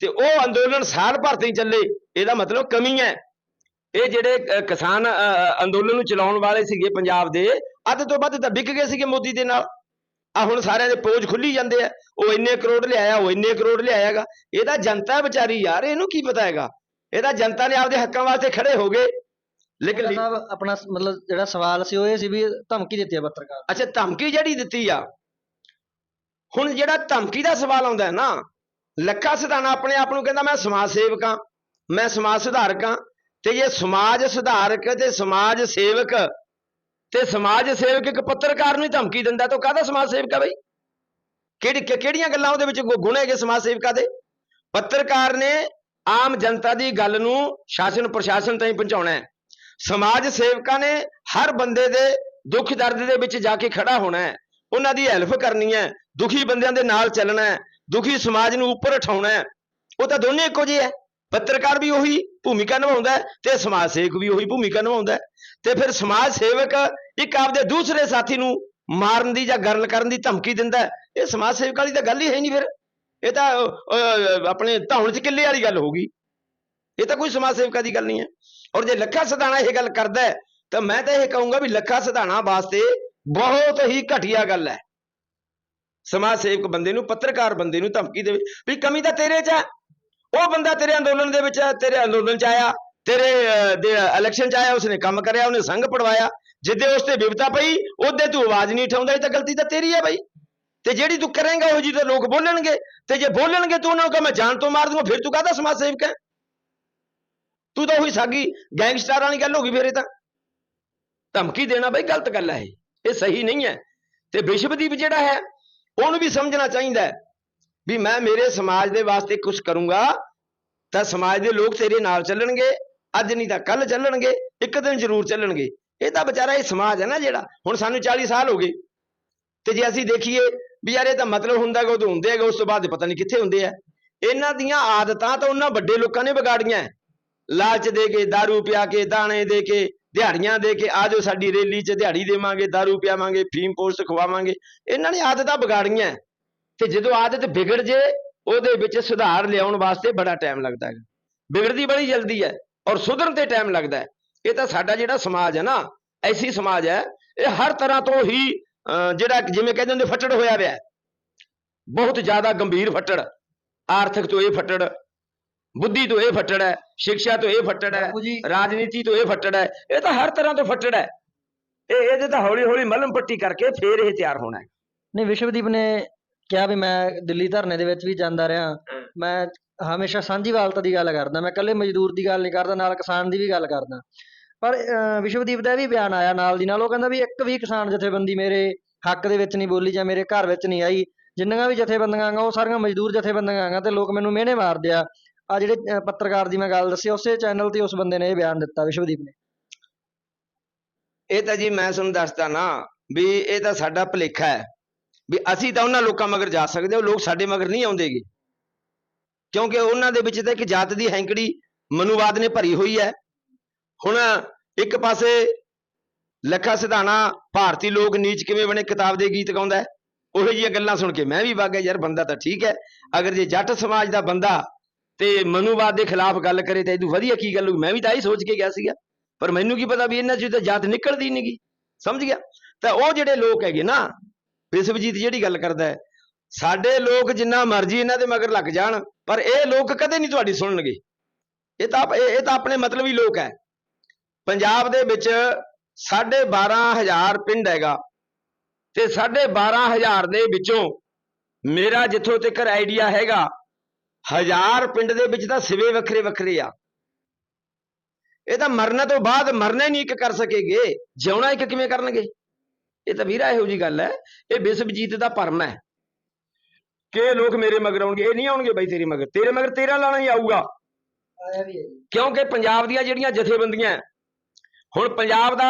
ਤੇ ਉਹ ਅੰਦੋਲਨ ਸਾਲ ਭਰ ਤੇ ਹੀ ਚੱਲੇ। ਇਹਦਾ ਮਤਲਬ ਕਮੀ ਹੈ। ਇਹ ਜਿਹੜੇ ਕਿਸਾਨ ਅੰਦੋਲਨ ਨੂੰ ਚਲਾਉਣ ਵਾਲੇ ਸੀਗੇ ਪੰਜਾਬ ਦੇ ਅੱਧ ਤੋਂ ਵੱਧ ਤਾਂ ਵਿਕ ਗਏ ਸੀਗੇ ਮੋਦੀ ਦੇ ਨਾਲ। ਆ ਹੁਣ ਸਾਰਿਆਂ ਦੇ ਪੋਜ ਖੁੱਲੀ ਜਾਂਦੇ ਆ। ਉਹ ਇੰਨੇ ਕਰੋੜ ਲਿਆਇਆ ਉਹ ਇੰਨੇ ਕਰੋੜ ਲਿਆਇਆਗਾ। ਇਹ ਤਾਂ ਜਨਤਾ ਵਿਚਾਰੀ ਯਾਰ ਇਹਨੂੰ ਕੀ ਪਤਾ ਹੈਗਾ? ਇਹ ਤਾਂ ਜਨਤਾ ਨੇ ਆਪਦੇ ਹੱਕਾਂ ਵਾਸਤੇ ਖੜੇ ਹੋ ਗਏ। ਲੇਕਿਨ ਆਪਣਾ ਮਤਲਬ ਜਿਹੜਾ ਸਵਾਲ ਸੀ ਉਹ ਇਹ ਸੀ ਵੀ ਧਮਕੀ ਦਿੱਤੀ ਹੈ ਪੱਤਰਕਾਰ ਅੱਛਾ ਧਮਕੀ ਜਿਹੜੀ ਦਿੱਤੀ ਆ। ਹੁਣ ਜਿਹੜਾ ਧਮਕੀ ਦਾ ਸਵਾਲ ਆਉਂਦਾ ਹੈ ਨਾ ਲੱਖਾ ਸਿਧਾਣਾ ਆਪਣੇ ਆਪ ਨੂੰ ਕਹਿੰਦਾ ਮੈਂ ਸਮਾਜ ਸੇਵਕ ਹਾਂ। ਮੈਂ ਸਮਾਜ ਸੁਧਾਰਕ ਹਾਂ ਤੇ ਜੇ ਸਮਾਜ ਸੁਧਾਰਕ ਤੇ ਸਮਾਜ ਸੇਵਕ ਤੇ ਸਮਾਜ ਸੇਵਕ ਇੱਕ ਪੱਤਰਕਾਰ ਨੂੰ ਧਮਕੀ ਦਿੰਦਾ, ਤਾਂ ਉਹ ਕਾਹਦਾ ਸਮਾਜ ਸੇਵਕ ਆ ਬਈ? ਕਿਹੜੀ ਕਿਹੜੀਆਂ ਗੱਲਾਂ ਉਹਦੇ ਵਿੱਚ ਗੁ- ਗੁਣ ਹੈਗੇ ਸਮਾਜ ਸੇਵਕਾਂ ਦੇ? ਪੱਤਰਕਾਰ ਨੇ ਆਮ ਜਨਤਾ ਦੀ ਗੱਲ ਨੂੰ ਸ਼ਾਸਨ ਪ੍ਰਸ਼ਾਸਨ ਤਾਈਂ ਪਹੁੰਚਾਉਣਾ ਹੈ। ਸਮਾਜ ਸੇਵਕਾਂ ਨੇ ਹਰ ਬੰਦੇ ਦੇ ਦੁੱਖ ਦਰਦ ਦੇ ਵਿੱਚ ਜਾ ਕੇ ਖੜਾ ਹੋਣਾ ਹੈ। ਉਹਨਾਂ ਦੀ ਹੈਲਪ ਕਰਨੀ ਹੈ, ਦੁਖੀ ਬੰਦਿਆਂ ਦੇ ਨਾਲ ਚੱਲਣਾ ਹੈ, ਦੁਖੀ ਸਮਾਜ ਨੂੰ ਉੱਪਰ ਉਠਾਉਣਾ ਹੈ। ਉਹ ਤਾਂ ਦੋਨੇ ਇੱਕੋ ਜਿਹੇ ਹੈ। ਪੱਤਰਕਾਰ ਵੀ ਉਹੀ ਭੂਮਿਕਾ ਨਿਭਾਉਂਦਾ ਤੇ ਸਮਾਜ ਸੇਵਕ ਵੀ ਉਹੀ ਭੂਮਿਕਾ ਨਿਭਾਉਂਦਾ ਤੇ ਫਿਰ ਸਮਾਜ ਸੇਵਕ ਇੱਕ ਆਪਦੇ ਦੂਸਰੇ ਸਾਥੀ ਨੂੰ ਮਾਰਨ ਦੀ ਜਾਂ ਗਰਲ ਕਰਨ ਦੀ ਧਮਕੀ ਦਿੰਦਾ ਇਹ ਸਮਾਜ ਸੇਵਕ ਵਾਲੀ ਤਾਂ ਗੱਲ ਹੀ ਹੈ ਨਹੀਂ ਫਿਰ। ਇਹ ਤਾਂ ਆਪਣੇ ਧੌਣ ਚ ਕਿੱਲੇ ਵਾਲੀ ਗੱਲ ਹੋਊਗੀ ਇਹ ਤਾਂ ਕੋਈ ਸਮਾਜ ਸੇਵਕਾਂ ਦੀ ਗੱਲ ਨਹੀਂ ਹੈ। ਔਰ ਜੇ ਲੱਖਾ ਸਦਾਣਾ ਇਹ ਗੱਲ ਕਰਦਾ ਤਾਂ ਮੈਂ ਤਾਂ ਇਹ ਕਹੂੰਗਾ ਵੀ ਲੱਖਾ ਸਦਾਣਾ ਵਾਸਤੇ ਬਹੁਤ ਹੀ ਘਟੀਆ ਗੱਲ ਹੈ। ਸਮਾਜ ਸੇਵਕ ਬੰਦੇ ਨੂੰ, ਪੱਤਰਕਾਰ ਬੰਦੇ ਨੂੰ ਧਮਕੀ ਦੇਵੇ ਵੀ ਕਮੀ ਤਾਂ ਤੇਰੇ 'ਚ ਹੈ। ਉਹ ਬੰਦਾ ਤੇਰੇ ਅੰਦੋਲਨ ਦੇ ਵਿੱਚ, ਤੇਰੇ ਅੰਦੋਲਨ 'ਚ ਆਇਆ, ਤੇਰੇ ਦੇ ਇਲੈਕਸ਼ਨ ਚ ਆਇਆ, ਉਸਨੇ ਕੰਮ ਕਰਿਆ, ਉਹਨੇ ਸੰਘ ਪੜਵਾਇਆ, ਜਿੱਦੇ ਉਸ ਤੇ ਵਿਵਤਾ ਪਈ, ਉਹਦੇ ਤੂੰ ਆਵਾਜ਼ ਨਹੀਂ ਉਠਾਉਂਦਾ, ਇਹ ਤਾਂ ਗਲਤੀ ਤਾਂ ਤੇਰੀ ਹੈ ਬਾਈ। ਤੇ ਜਿਹੜੀ ਤੂੰ ਕਰੇਂਗਾ, ਉਹ ਜੀ ਤਾਂ ਲੋਕ ਬੋਲਣਗੇ। ਤੇ ਜੇ ਬੋਲਣਗੇ ਤੂੰ ਉਹਨਾਂ ਨੂੰ ਕਹ, ਮੈਂ ਜਾਨ ਤੋਂ ਮਾਰ ਦੂੰਗਾ, ਫਿਰ ਤੂੰ ਕਾਹਦਾ ਸਮਾਜ ਸੇਵਕ ਹੈ? ਤੂੰ ਤਾਂ ਉਹੀ ਸਾਗੀ ਗੈਂਗਸਟਰ ਵਾਲੀ ਗੱਲ ਹੋ ਗਈ ਫਿਰ ਇਹ ਤਾਂ। ਧਮਕੀ ਦੇਣਾ ਬਈ ਗਲਤ ਗੱਲ ਹੈ ਇਹ। ਸਹੀ ਨਹੀਂ ਹੈ। ਤੇ ਵਿਸ਼ਵਦੀਪ ਜਿਹੜਾ ਹੈ, ਉਹਨੂੰ ਵੀ ਸਮਝਣਾ ਚਾਹੀਦਾ ਵੀ ਮੈਂ ਮੇਰੇ ਸਮਾਜ ਦੇ ਵਾਸਤੇ ਕੁਝ ਕਰੂੰਗਾ ਤਾਂ ਸਮਾਜ ਦੇ ਲੋਕ ਤੇਰੇ ਨਾਲ ਚੱਲਣਗੇ ਅੱਜ ਨਹੀਂ ਤਾਂ ਕੱਲ ਚੱਲਣਗੇ ਇੱਕ ਦਿਨ ਜ਼ਰੂਰ ਚੱਲਣਗੇ ਇਹ ਤਾਂ ਵਿਚਾਰਾ ਇਹ ਸਮਾਜ ਹੈ ਨਾ ਜਿਹੜਾ ਹੁਣ ਸਾਨੂੰ 40 ਸਾਲ ਹੋ ਗਏ ਤੇ ਜੇ ਅਸੀਂ ਦੇਖੀਏ ਵੀ ਯਾਰ ਇਹ ਤਾਂ ਮਤਲਬ ਹੁੰਦਾ ਕਿ ਉਦੋਂ ਹੁੰਦੇ ਹੈਗੇ ਉਸ ਤੋਂ ਬਾਅਦ ਪਤਾ ਨਹੀਂ ਕਿੱਥੇ ਹੁੰਦੇ ਆ ਇਹਨਾਂ ਦੀਆਂ ਆਦਤਾਂ ਤਾਂ ਉਹਨਾਂ ਵੱਡੇ ਲੋਕਾਂ ਨੇ ਵਿਗਾੜੀਆਂ ਹੈ। ਲਾਲਚ ਦੇ ਕੇ दारू ਪਿਆ ਕੇ ਦਾਣੇ ਦੇ ਕੇ ਦਿਹਾੜੀਆਂ ਦੇ ਕੇ ਆਜੋ ਸਾਡੀ ਰੈਲੀ 'ਚ ਦਿਹਾੜੀ ਦੇਵਾਂਗੇ दारू ਪਿਆਵਾਂਗੇ ਫੀਮ ਪੋਸਟ ਖਵਾਵਾਂਗੇ ਇਹਨਾਂ ਨੇ ਆਦਤਾਂ ਵਿਗਾੜੀਆਂ ਹੈ। ਤੇ ਜਦੋਂ ਆਦਤ ਵਿਗੜ ਜੇ ਉਹਦੇ ਵਿੱਚ ਸੁਧਾਰ ਲਿਆਉਣ ਵਾਸਤੇ ਬੜਾ ਟਾਈਮ ਲੱਗਦਾ ਹੈ ਵਿਗੜਦੀ ਬੜੀ ਜਲਦੀ ਹੈ ਔਰ ਸੁਧਰਨ ਤੇ ਟਾਈਮ ਲੱਗਦਾ ਹੈ। ਇਹ ਤਾਂ ਸਾਡਾ ਜਿਹੜਾ ਸਮਾਜ ਹੈ ਨਾ ਐਸੀ ਸਮਾਜ ਹੈ ਇਹ ਹਰ ਤਰ੍ਹਾਂ ਤੋਂ ਹੀ ਜਿਹੜਾ ਜਿਵੇਂ ਕਹਿੰਦੇ ਹੁੰਦੇ ਫੱਟੜ ਹੋਇਆ ਪਿਆ ਹੈ। ਬਹੁਤ ਜ਼ਿਆਦਾ ਗੰਭੀਰ ਫੱਟੜ ਆਰਥਿਕ ਤੋਂ ਇਹ ਫੱਟੜ ਬੁੱਧੀ ਤੋਂ ਇਹ ਫੱਟੜ ਹੈ ਸਿੱਖਿਆ ਤੋਂ ਇਹ ਫੱਟੜ ਹੈ ਰਾਜਨੀਤੀ ਤੋਂ ਇਹ ਫੱਟੜ ਹੈ ਇਹ ਤਾਂ ਹਰ ਤਰ੍ਹਾਂ ਤੋਂ ਫੱਟੜ ਹੈ। ਇਹ ਇਹਦੇ ਤਾਂ ਹੌਲੀ ਹੌਲੀ ਮਲਮ ਪੱਟੀ ਕਰਕੇ ਫੇਰ ਇਹ ਤਿਆਰ ਹੋਣਾ ਹੈ। ਨਹੀਂ ਵਿਸ਼ਵਦੀਪ ਨੇ ਕਿਹਾ ਵੀ ਮੈਂ ਦਿੱਲੀ ਧਰਨੇ ਦੇ ਵਿੱਚ ਵੀ ਜਾਂਦਾ ਰਿਹਾ। ਮੈਂ ਹਮੇਸ਼ਾ ਸਾਂਝੀਵਾਲਤਾ ਦੀ ਗੱਲ ਕਰਦਾ ਮੈਂ ਇਕੱਲੇ ਮਜ਼ਦੂਰ ਦੀ ਗੱਲ ਨਹੀਂ ਕਰਦਾ ਨਾਲ ਕਿਸਾਨ ਦੀ ਵੀ ਗੱਲ ਕਰਦਾ। ਪਰ ਵਿਸ਼ਵਦੀਪ ਦਾ ਇਹ ਵੀ ਬਿਆਨ ਆਇਆ ਨਾਲ ਦੀ ਨਾਲ ਉਹ ਕਹਿੰਦਾ ਵੀ ਇੱਕ ਵੀ ਕਿਸਾਨ ਜਥੇਬੰਦੀ ਮੇਰੇ ਹੱਕ ਦੇ ਵਿੱਚ ਨਹੀਂ ਬੋਲੀ ਜਾਂ ਮੇਰੇ ਘਰ ਵਿੱਚ ਨਹੀਂ ਆਈ। ਜਿੰਨੀਆਂ ਵੀ ਜਥੇਬੰਦੀਆਂ ਗਾ ਉਹ ਸਾਰੀਆਂ ਮਜ਼ਦੂਰ ਜਥੇਬੰਦੀਆਂ ਗਾ ਤੇ ਲੋਕ ਮੈਨੂੰ ਮਿਹਣੇ ਮਾਰਦੇ ਆ। ਆ ਜਿਹੜੇ ਪੱਤਰਕਾਰ ਦੀ ਮੈਂ ਗੱਲ ਦੱਸੀ ਉਸੇ ਚੈਨਲ ਤੇ ਉਸ ਬੰਦੇ ਨੇ ਇਹ ਬਿਆਨ ਦਿੱਤਾ ਵਿਸ਼ਵਦੀਪ ਨੇ। ਇਹ ਤਾਂ ਜੀ ਮੈਂ ਤੁਹਾਨੂੰ ਦੱਸਦਾ ਨਾ ਵੀ ਇਹ ਤਾਂ ਸਾਡਾ ਭੁਲੇਖਾ ਹੈ। ਵੀ ਅਸੀਂ ਤਾਂ ਉਹਨਾਂ ਲੋਕਾਂ ਮਗਰ ਜਾ ਸਕਦੇ ਹਾਂ, ਉਹ ਲੋਕ ਸਾਡੇ ਮਗਰ ਨਹੀਂ ਆਉਂਦੇਗੇ। ਕਿਉਂਕਿ ਉਹਨਾਂ ਦੇ ਵਿੱਚ ਤਾਂ ਇੱਕ ਜਾਤ ਦੀ ਹੈਂਕੜੀ ਮਨੂਵਾਦ ਨੇ ਭਰੀ ਹੋਈ ਹੈ। ਹੁਣ ਇੱਕ ਪਾਸੇ ਲੱਖਾ ਸਿਧਾਣਾ ਭਾਰਤੀ ਲੋਕ ਨੀਚ ਕਿਵੇਂ ਬਣੇ ਕਿਤਾਬ ਦੇ ਗੀਤ ਗਾਉਂਦਾ ਹੈ ਉਹੋ ਜਿਹੀਆਂ ਗੱਲਾਂ ਸੁਣ ਕੇ ਮੈਂ ਵੀ ਵਗ ਗਿਆ ਯਾਰ ਬੰਦਾ ਤਾਂ ਠੀਕ ਹੈ ਅਗਰ ਜੇ ਜੱਟ ਸਮਾਜ ਦਾ ਬੰਦਾ ਤੇ ਮਨੂਵਾਦ ਦੇ ਖਿਲਾਫ ਗੱਲ ਕਰੇ ਤਾਂ ਇਹਦੂ ਵਧੀਆ ਕੀ ਗੱਲ ਹੋਊ? ਮੈਂ ਵੀ ਤਾਂ ਇਹੀ ਸੋਚ ਕੇ ਗਿਆ ਸੀਗਾ ਪਰ ਮੈਨੂੰ ਕੀ ਪਤਾ ਵੀ ਇਹਨਾਂ ਚੋਂ ਤਾਂ ਜਾਤ ਨਿਕਲਦੀ ਨਹੀਂਗੀ ਸਮਝ ਗਿਆ? ਤਾਂ ਉਹ ਜਿਹੜੇ ਲੋਕ ਹੈਗੇ ਨਾ ਵਿਸ਼ਵਜੀਤ ਜਿਹੜੀ ਗੱਲ ਕਰਦਾ ਹੈ, ਸਾਡੇ ਲੋਕ ਜਿੰਨਾ ਮਰਜ਼ੀ ਇਹਨਾਂ ਦੇ ਮਗਰ ਲੱਗ ਜਾਣ, ਪਰ ਇਹ ਲੋਕ ਕਦੇ ਨਹੀਂ ਤੁਹਾਡੀ ਸੁਣਨਗੇ। ਇਹ ਤਾਂ ਇਹ ਇਹ ਤਾਂ ਆਪਣੇ ਮਤਲਬੀ ਲੋਕ ਹੈ। ਪੰਜਾਬ ਦੇ ਵਿੱਚ 12500 ਪਿੰਡ ਹੈਗਾ ਤੇ 12500 ਦੇ ਵਿੱਚੋਂ ਮੇਰਾ ਜਿੱਥੋਂ ਤੱਕ ਆਈਡੀਆ ਹੈਗਾ, ਹਜ਼ਾਰ ਪਿੰਡ ਦੇ ਵਿੱਚ ਤਾਂ ਸਿਵੇ ਵੱਖਰੇ ਵੱਖਰੇ ਆ। ਇਹ ਤਾਂ ਮਰਨ ਤੋਂ ਬਾਅਦ ਮਰਨਾ ਹੀ ਨਹੀਂ ਇੱਕ ਕਰ ਸਕੇਗੇ, ਜਿਉਣਾ ਇੱਕ ਕਿਵੇਂ ਕਰਨਗੇ? ਇਹ ਤਾਂ ਵੀਰਾ ਇਹੋ ਜੀ ਗੱਲ ਹੈ ਇਹ ਵਿਸ਼ਵਜੀਤ ਦਾ ਭਰਮ ਹੈ। ਕਿ ਲੋਕ ਮੇਰੇ ਮਗਰ ਆਉਣਗੇ ਇਹ ਨਹੀਂ ਆਉਣਗੇ ਬਾਈ ਤੇਰੇ ਮਗਰ ਤੇਰੇ ਮਗਰ ਤੇਰਾ ਲਾਣਾ ਹੀ ਆਊਗਾ। ਕਿਉਂਕਿ ਪੰਜਾਬ ਦੀਆਂ ਜਿਹੜੀਆਂ ਜਥੇਬੰਦੀਆਂ ਹੁਣ ਪੰਜਾਬ ਦਾ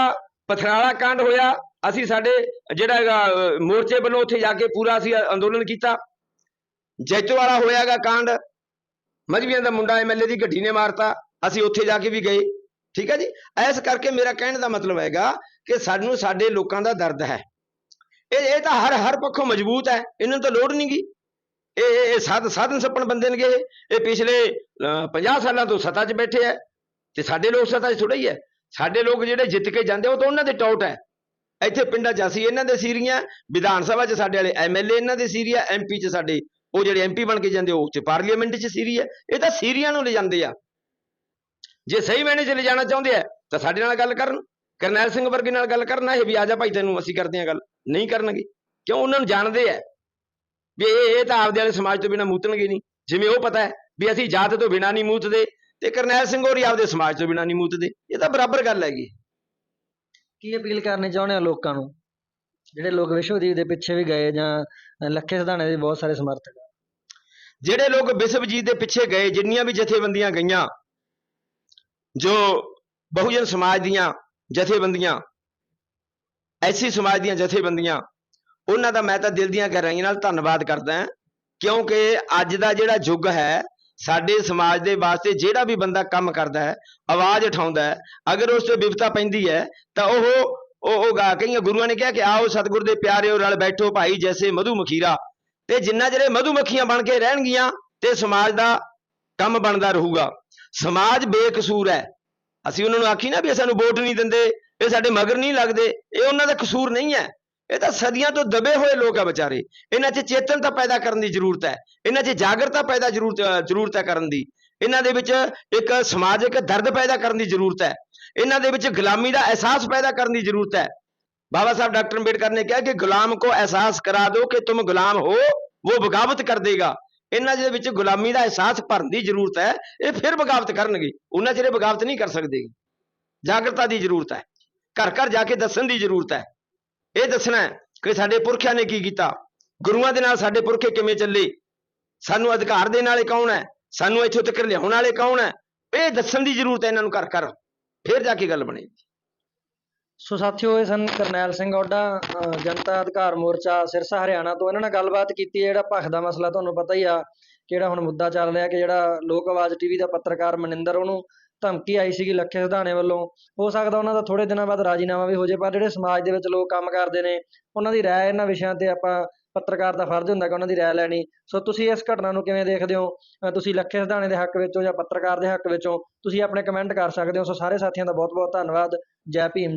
ਪਥਰਾਲਾ ਕਾਂਡ ਹੋਇਆ ਅਸੀਂ ਸਾਡੇ ਜਿਹੜਾ ਹੈਗਾ ਮੋਰਚੇ ਵੱਲੋਂ ਉੱਥੇ ਜਾ ਕੇ ਪੂਰਾ ਅਸੀਂ ਅੰਦੋਲਨ ਕੀਤਾ। ਜੈਤੋ ਵਾਲਾ ਹੋਇਆਗਾ ਕਾਂਡ ਮਜਬੀਆਂ ਦਾ ਮੁੰਡਾ ਐਮਐਲਏ ਦੀ ਗੱਡੀ ਨੇ ਮਾਰਤਾ ਅਸੀਂ ਉੱਥੇ ਜਾ ਕੇ ਵੀ ਗਏ। ਠੀਕ ਹੈ ਜੀ? ਐਸ ਕਰਕੇ ਮੇਰਾ ਕਹਿਣ ਦਾ ਮਤਲਬ ਹੈਗਾ ਕਿ ਸਾਨੂੰ ਸਾਡੇ ਲੋਕਾਂ ਦਾ ਦਰਦ ਹੈ। ਇਹ ਇਹ ਤਾਂ ਹਰ ਹਰ ਪੱਖੋਂ ਮਜ਼ਬੂਤ ਹੈ। ਇਹਨਾਂ ਨੂੰ ਤਾਂ ਲੋੜ ਨਹੀਂਗੀ ਇਹ ਇਹ ਇਹ ਸਾਧ ਸਾਧਨ ਸੱਪਣ ਬੰਦੇ ਨੇਗੇ ਇਹ। ਪਿਛਲੇ ਅਹ, 50 ਸਾਲਾਂ ਤੋਂ ਸੱਤਾ 'ਚ ਬੈਠੇ ਹੈ। ਤੇ ਸਾਡੇ ਲੋਕ ਸੱਤਾ 'ਚ ਥੋੜਾ ਹੀ ਹੈ। ਸਾਡੇ ਲੋਕ ਜਿਹੜੇ ਜਿੱਤ ਕੇ ਜਾਂਦੇ ਉਹ ਤਾਂ ਉਹਨਾਂ ਦੇ ਟੌਟ ਹੈ। ਇੱਥੇ ਪਿੰਡਾਂ 'ਚ ਅਸੀਂ ਇਹਨਾਂ ਦੇ ਸੀਰੀਆਂ ਵਿਧਾਨ ਸਭਾ 'ਚ ਸਾਡੇ ਵਾਲੇ ਐਮਐਲਏ ਇਹਨਾਂ ਦੇ ਸੀਰੀਆ ਐਮਪੀ 'ਚ ਸਾਡੇ ਉਹ ਜਿਹੜੇ ਐਮਪੀ ਬਣ ਕੇ ਜਾਂਦੇ ਉਹ 'ਚ ਪਾਰਲੀਮੈਂਟ 'ਚ ਸੀਰੀ ਹੈ। ਇਹ ਤਾਂ ਸੀਰੀਆਂ ਨੂੰ ਲਿਜਾਂਦੇ ਆ। ਜੇ ਸਹੀ ਮੈਨੇ 'ਚ ਲਿਜਾਣਾ ਚਾਹੁੰਦੇ ਆ ਤਾਂ ਸਾਡੇ ਨਾਲ ਗੱਲ ਕਰਨ। ਕਰਨੈਲ ਸਿੰਘ ਵਰਗੇ ਨਾਲ ਗੱਲ ਕਰਨਾ ਇਹ ਵੀ ਆ ਜਾ ਭਾਈ ਤੈਨੂੰ ਅਸੀਂ ਕਰਦੇ ਆ ਗੱਲ। ਨਹੀਂ ਕਰਨਗੇ। ਕਿਉਂ? ਉਹਨਾਂ ਨੂੰ ਜਾਣਦੇ ਆ ਵੀ ਇਹ ਇਹ ਤਾਂ ਆਪਦੇ ਵਾਲੇ ਸਮਾਜ ਤੋਂ ਬਿਨਾ ਮੂਤਣਗੇ ਨਹੀਂ। ਜਿਵੇਂ ਉਹ ਪਤਾ ਹੈ ਵੀ ਅਸੀਂ ਜਾਤ ਤੋਂ ਬਿਨਾ ਨਹੀਂ ਮੂਤਦੇ ਤੇ ਕਰਨੈਲ ਸਿੰਘ ਹੋਰੀ ਆਪਦੇ ਸਮਾਜ ਤੋਂ ਬਿਨਾ ਨਹੀਂ ਮੂਤਦੇ। ਇਹ ਤਾਂ ਬਰਾਬਰ ਗੱਲ ਹੈਗੀ। ਕੀ ਅਪੀਲ ਕਰਨੀ ਚਾਹੁੰਦੇ ਆ ਲੋਕਾਂ ਨੂੰ? ਜਿਹੜੇ ਲੋਕ ਵਿਸ਼ਵਦੀਪ ਦੇ ਪਿੱਛੇ ਵੀ ਗਏ ਜਾਂ ਲੱਖੇ ਸਿਧਾਣੇ ਦੇ ਬਹੁਤ ਸਾਰੇ ਸਮਰਥਕ ਆ। ਜਿਹੜੇ ਲੋਕ ਵਿਸ਼ਵਜੀਤ ਦੇ ਪਿੱਛੇ ਗਏ ਜਿੰਨੀਆਂ ਵੀ ਜਥੇਬੰਦੀਆਂ ਗਈਆਂ ਜੋ ਬਹੁਜਨ ਸਮਾਜ ਦੀਆਂ ਜਥੇਬੰਦੀਆਂ, ਐਸੀ ਸਮਾਜ ਦੀਆਂ ਜਥੇਬੰਦੀਆਂ, ਉਹਨਾਂ ਦਾ ਮੈਂ ਤਾਂ ਦਿਲ ਦੀਆਂ ਗਹਿਰਾਈਆਂ ਨਾਲ ਧੰਨਵਾਦ ਕਰਦਾ ਕਿਉਂਕਿ ਅੱਜ ਦਾ ਜਿਹੜਾ ਯੁੱਗ ਹੈ, ਸਾਡੇ ਸਮਾਜ ਦੇ ਵਾਸਤੇ ਜਿਹੜਾ ਵੀ ਬੰਦਾ ਕੰਮ ਕਰਦਾ ਹੈ, ਆਵਾਜ਼ ਉਠਾਉਂਦਾ ਹੈ, ਅਗਰ ਉਸ ਤੇ ਵਿਪਤਾ ਪੈਂਦੀ ਹੈ, ਤਾਂ ਉਹ ਉਹ ਉਹ ਗਾ, ਕਈਆਂ ਗੁਰੂਆਂ ਨੇ ਕਿਹਾ ਕਿ ਆਓ ਸਤਿਗੁਰ ਦੇ ਪਿਆਰਿਓ ਰਲ ਬੈਠੋ ਭਾਈ ਜੈਸੇ ਮਧੂ ਮਖੀਰਾ ਤੇ ਜਿੰਨਾ ਜਿਹੜੇ ਮਧੂ ਮੱਖੀਆਂ ਬਣ ਕੇ ਰਹਿਣਗੀਆਂ, ਤੇ ਸਮਾਜ ਦਾ ਕੰਮ ਬਣਦਾ ਰਹੂਗਾ। ਸਮਾਜ ਬੇਕਸੂਰ ਹੈ। ਅਸੀਂ ਉਹਨਾਂ ਨੂੰ ਆਖੀ ਨਾ ਵੀ ਸਾਨੂੰ ਵੋਟ ਨਹੀਂ ਦਿੰਦੇ ਇਹ ਸਾਡੇ ਮਗਰ ਨਹੀਂ ਲੱਗਦੇ ਇਹ ਉਹਨਾਂ ਦਾ ਕਸੂਰ ਨਹੀਂ ਹੈ ਇਹ ਤਾਂ ਸਦੀਆਂ ਤੋਂ ਦਬੇ ਹੋਏ ਲੋਕ ਆ ਵਿਚਾਰੇ ਇਹਨਾਂ 'ਚ ਚੇਤਨਤਾ ਪੈਦਾ ਕਰਨ ਦੀ ਜ਼ਰੂਰਤ ਹੈ ਇਹਨਾਂ 'ਚ ਜਾਗਰਤਾ ਪੈਦਾ ਜ਼ਰੂਰਤ ਜ਼ਰੂਰਤ ਹੈ ਕਰਨ ਦੀ ਇਹਨਾਂ ਦੇ ਵਿੱਚ ਇੱਕ ਸਮਾਜਿਕ ਦਰਦ ਪੈਦਾ ਕਰਨ ਦੀ ਜ਼ਰੂਰਤ ਹੈ ਇਹਨਾਂ ਦੇ ਵਿੱਚ ਗੁਲਾਮੀ ਦਾ ਅਹਿਸਾਸ ਪੈਦਾ ਕਰਨ ਦੀ ਜ਼ਰੂਰਤ ਹੈ बाबा साहब डॉक्टर अम्बेडकर ने कहा कि गुलाम को एहसास करा दो कि तुम गुलाम हो वो बगावत कर देगा ਇਹਨਾਂ ਦੇ ਵਿੱਚ ਗੁਲਾਮੀ ਦਾ ਅਹਿਸਾਸ ਭਰਨ ਦੀ ਜ਼ਰੂਰਤ ਹੈ, ਇਹ ਫਿਰ ਬਗਾਵਤ ਕਰਨਗੇ। ਉਹਨਾਂ ਚਿਰ ਬਗਾਵਤ ਨਹੀਂ ਕਰ ਸਕਦੇ। ਜਾਗਰਤਾ ਦੀ ਜ਼ਰੂਰਤ ਹੈ। ਘਰ ਘਰ ਜਾ ਕੇ ਦੱਸਣ ਦੀ ਜ਼ਰੂਰਤ ਹੈ। ਇਹ ਦੱਸਣਾ ਕਿ ਸਾਡੇ ਪੁਰਖਿਆਂ ਨੇ ਕੀ ਕੀਤਾ? ਗੁਰੂਆਂ ਦੇ ਨਾਲ ਸਾਡੇ ਪੁਰਖੇ ਕਿਵੇਂ ਚੱਲੇ? ਸਾਨੂੰ ਅਧਿਕਾਰ ਦੇਣ ਵਾਲੇ ਕੌਣ ਹੈ? ਸਾਨੂੰ ਇੱਥੋਂ ਤੱਕ ਲਿਆਉਣ ਵਾਲੇ ਕੌਣ ਹੈ? ਇਹ ਦੱਸਣ ਦੀ ਜ਼ਰੂਰਤ ਹੈ ਇਹਨਾਂ ਨੂੰ ਘਰ ਘਰ। ਫਿਰ ਜਾ ਕੇ ਗੱਲ ਬਣੇਗੀ। ਸੋ ਸਾਥੀਓ, ਇਹ ਸਨ ਕਰਨੈਲ ਸਿੰਘ ਔਡਾ ਅਹ ਜਨਤਾ ਅਧਿਕਾਰ ਮੋਰਚਾ ਸਿਰਸਾ ਹਰਿਆਣਾ ਤੋਂ। ਇਹਨਾਂ ਨਾਲ ਗੱਲਬਾਤ ਕੀਤੀ ਹੈ, ਜਿਹੜਾ ਭਖ ਦਾ ਮਸਲਾ ਤੁਹਾਨੂੰ ਪਤਾ ਹੀ ਆ, ਕਿਹੜਾ ਹੁਣ ਮੁੱਦਾ ਚੱਲ ਰਿਹਾ ਕਿ ਜਿਹੜਾ ਲੋਕ ਆਵਾਜ਼ ਟੀਵੀ ਦਾ ਪੱਤਰਕਾਰ ਮਨਿੰਦਰ, ਉਹਨੂੰ ਧਮਕੀ ਆਈ ਸੀਗੀ ਲੱਖੇ ਸਿਧਾਣੇ ਵੱਲੋਂ। ਹੋ ਸਕਦਾ ਉਹਨਾਂ ਦਾ ਥੋੜੇ ਦਿਨਾਂ ਬਾਅਦ ਰਾਜੀਨਾਮਾ ਵੀ ਹੋ ਜੇ ਪਰ ਜਿਹੜੇ ਸਮਾਜ ਦੇ ਵਿੱਚ ਲੋਕ ਕੰਮ ਕਰਦੇ ਨੇ, ਉਹਨਾਂ ਦੀ ਰਾਏ ਇਹਨਾਂ ਵਿਸ਼ਿਆਂ ਤੇ ਆਪਾਂ ਪੱਤਰਕਾਰ ਦਾ ਫਰਜ਼ ਹੁੰਦਾ ਕਿ ਉਹਨਾਂ ਦੀ ਰਾਏ ਲੈਣੀ। ਸੋ ਤੁਸੀਂ ਇਸ ਘਟਨਾ ਨੂੰ ਕਿਵੇਂ ਦੇਖਦੇ ਹੋ? ਤੁਸੀਂ ਲੱਖੇ ਸਿਧਾਣੇ ਦੇ ਹੱਕ ਵਿੱਚੋਂ ਜਾਂ ਪੱਤਰਕਾਰ ਦੇ ਹੱਕ ਵਿੱਚੋਂ ਤੁਸੀਂ ਆਪਣੇ ਕਮੈਂਟ ਕਰ ਸਕਦੇ ਹੋ। ਸੋ ਸਾਰੇ ਸਾਥੀਆਂ ਦਾ ਬਹੁਤ ਬਹੁਤ ਧੰਨਵਾਦ। ਜੈ ਭੀਮ।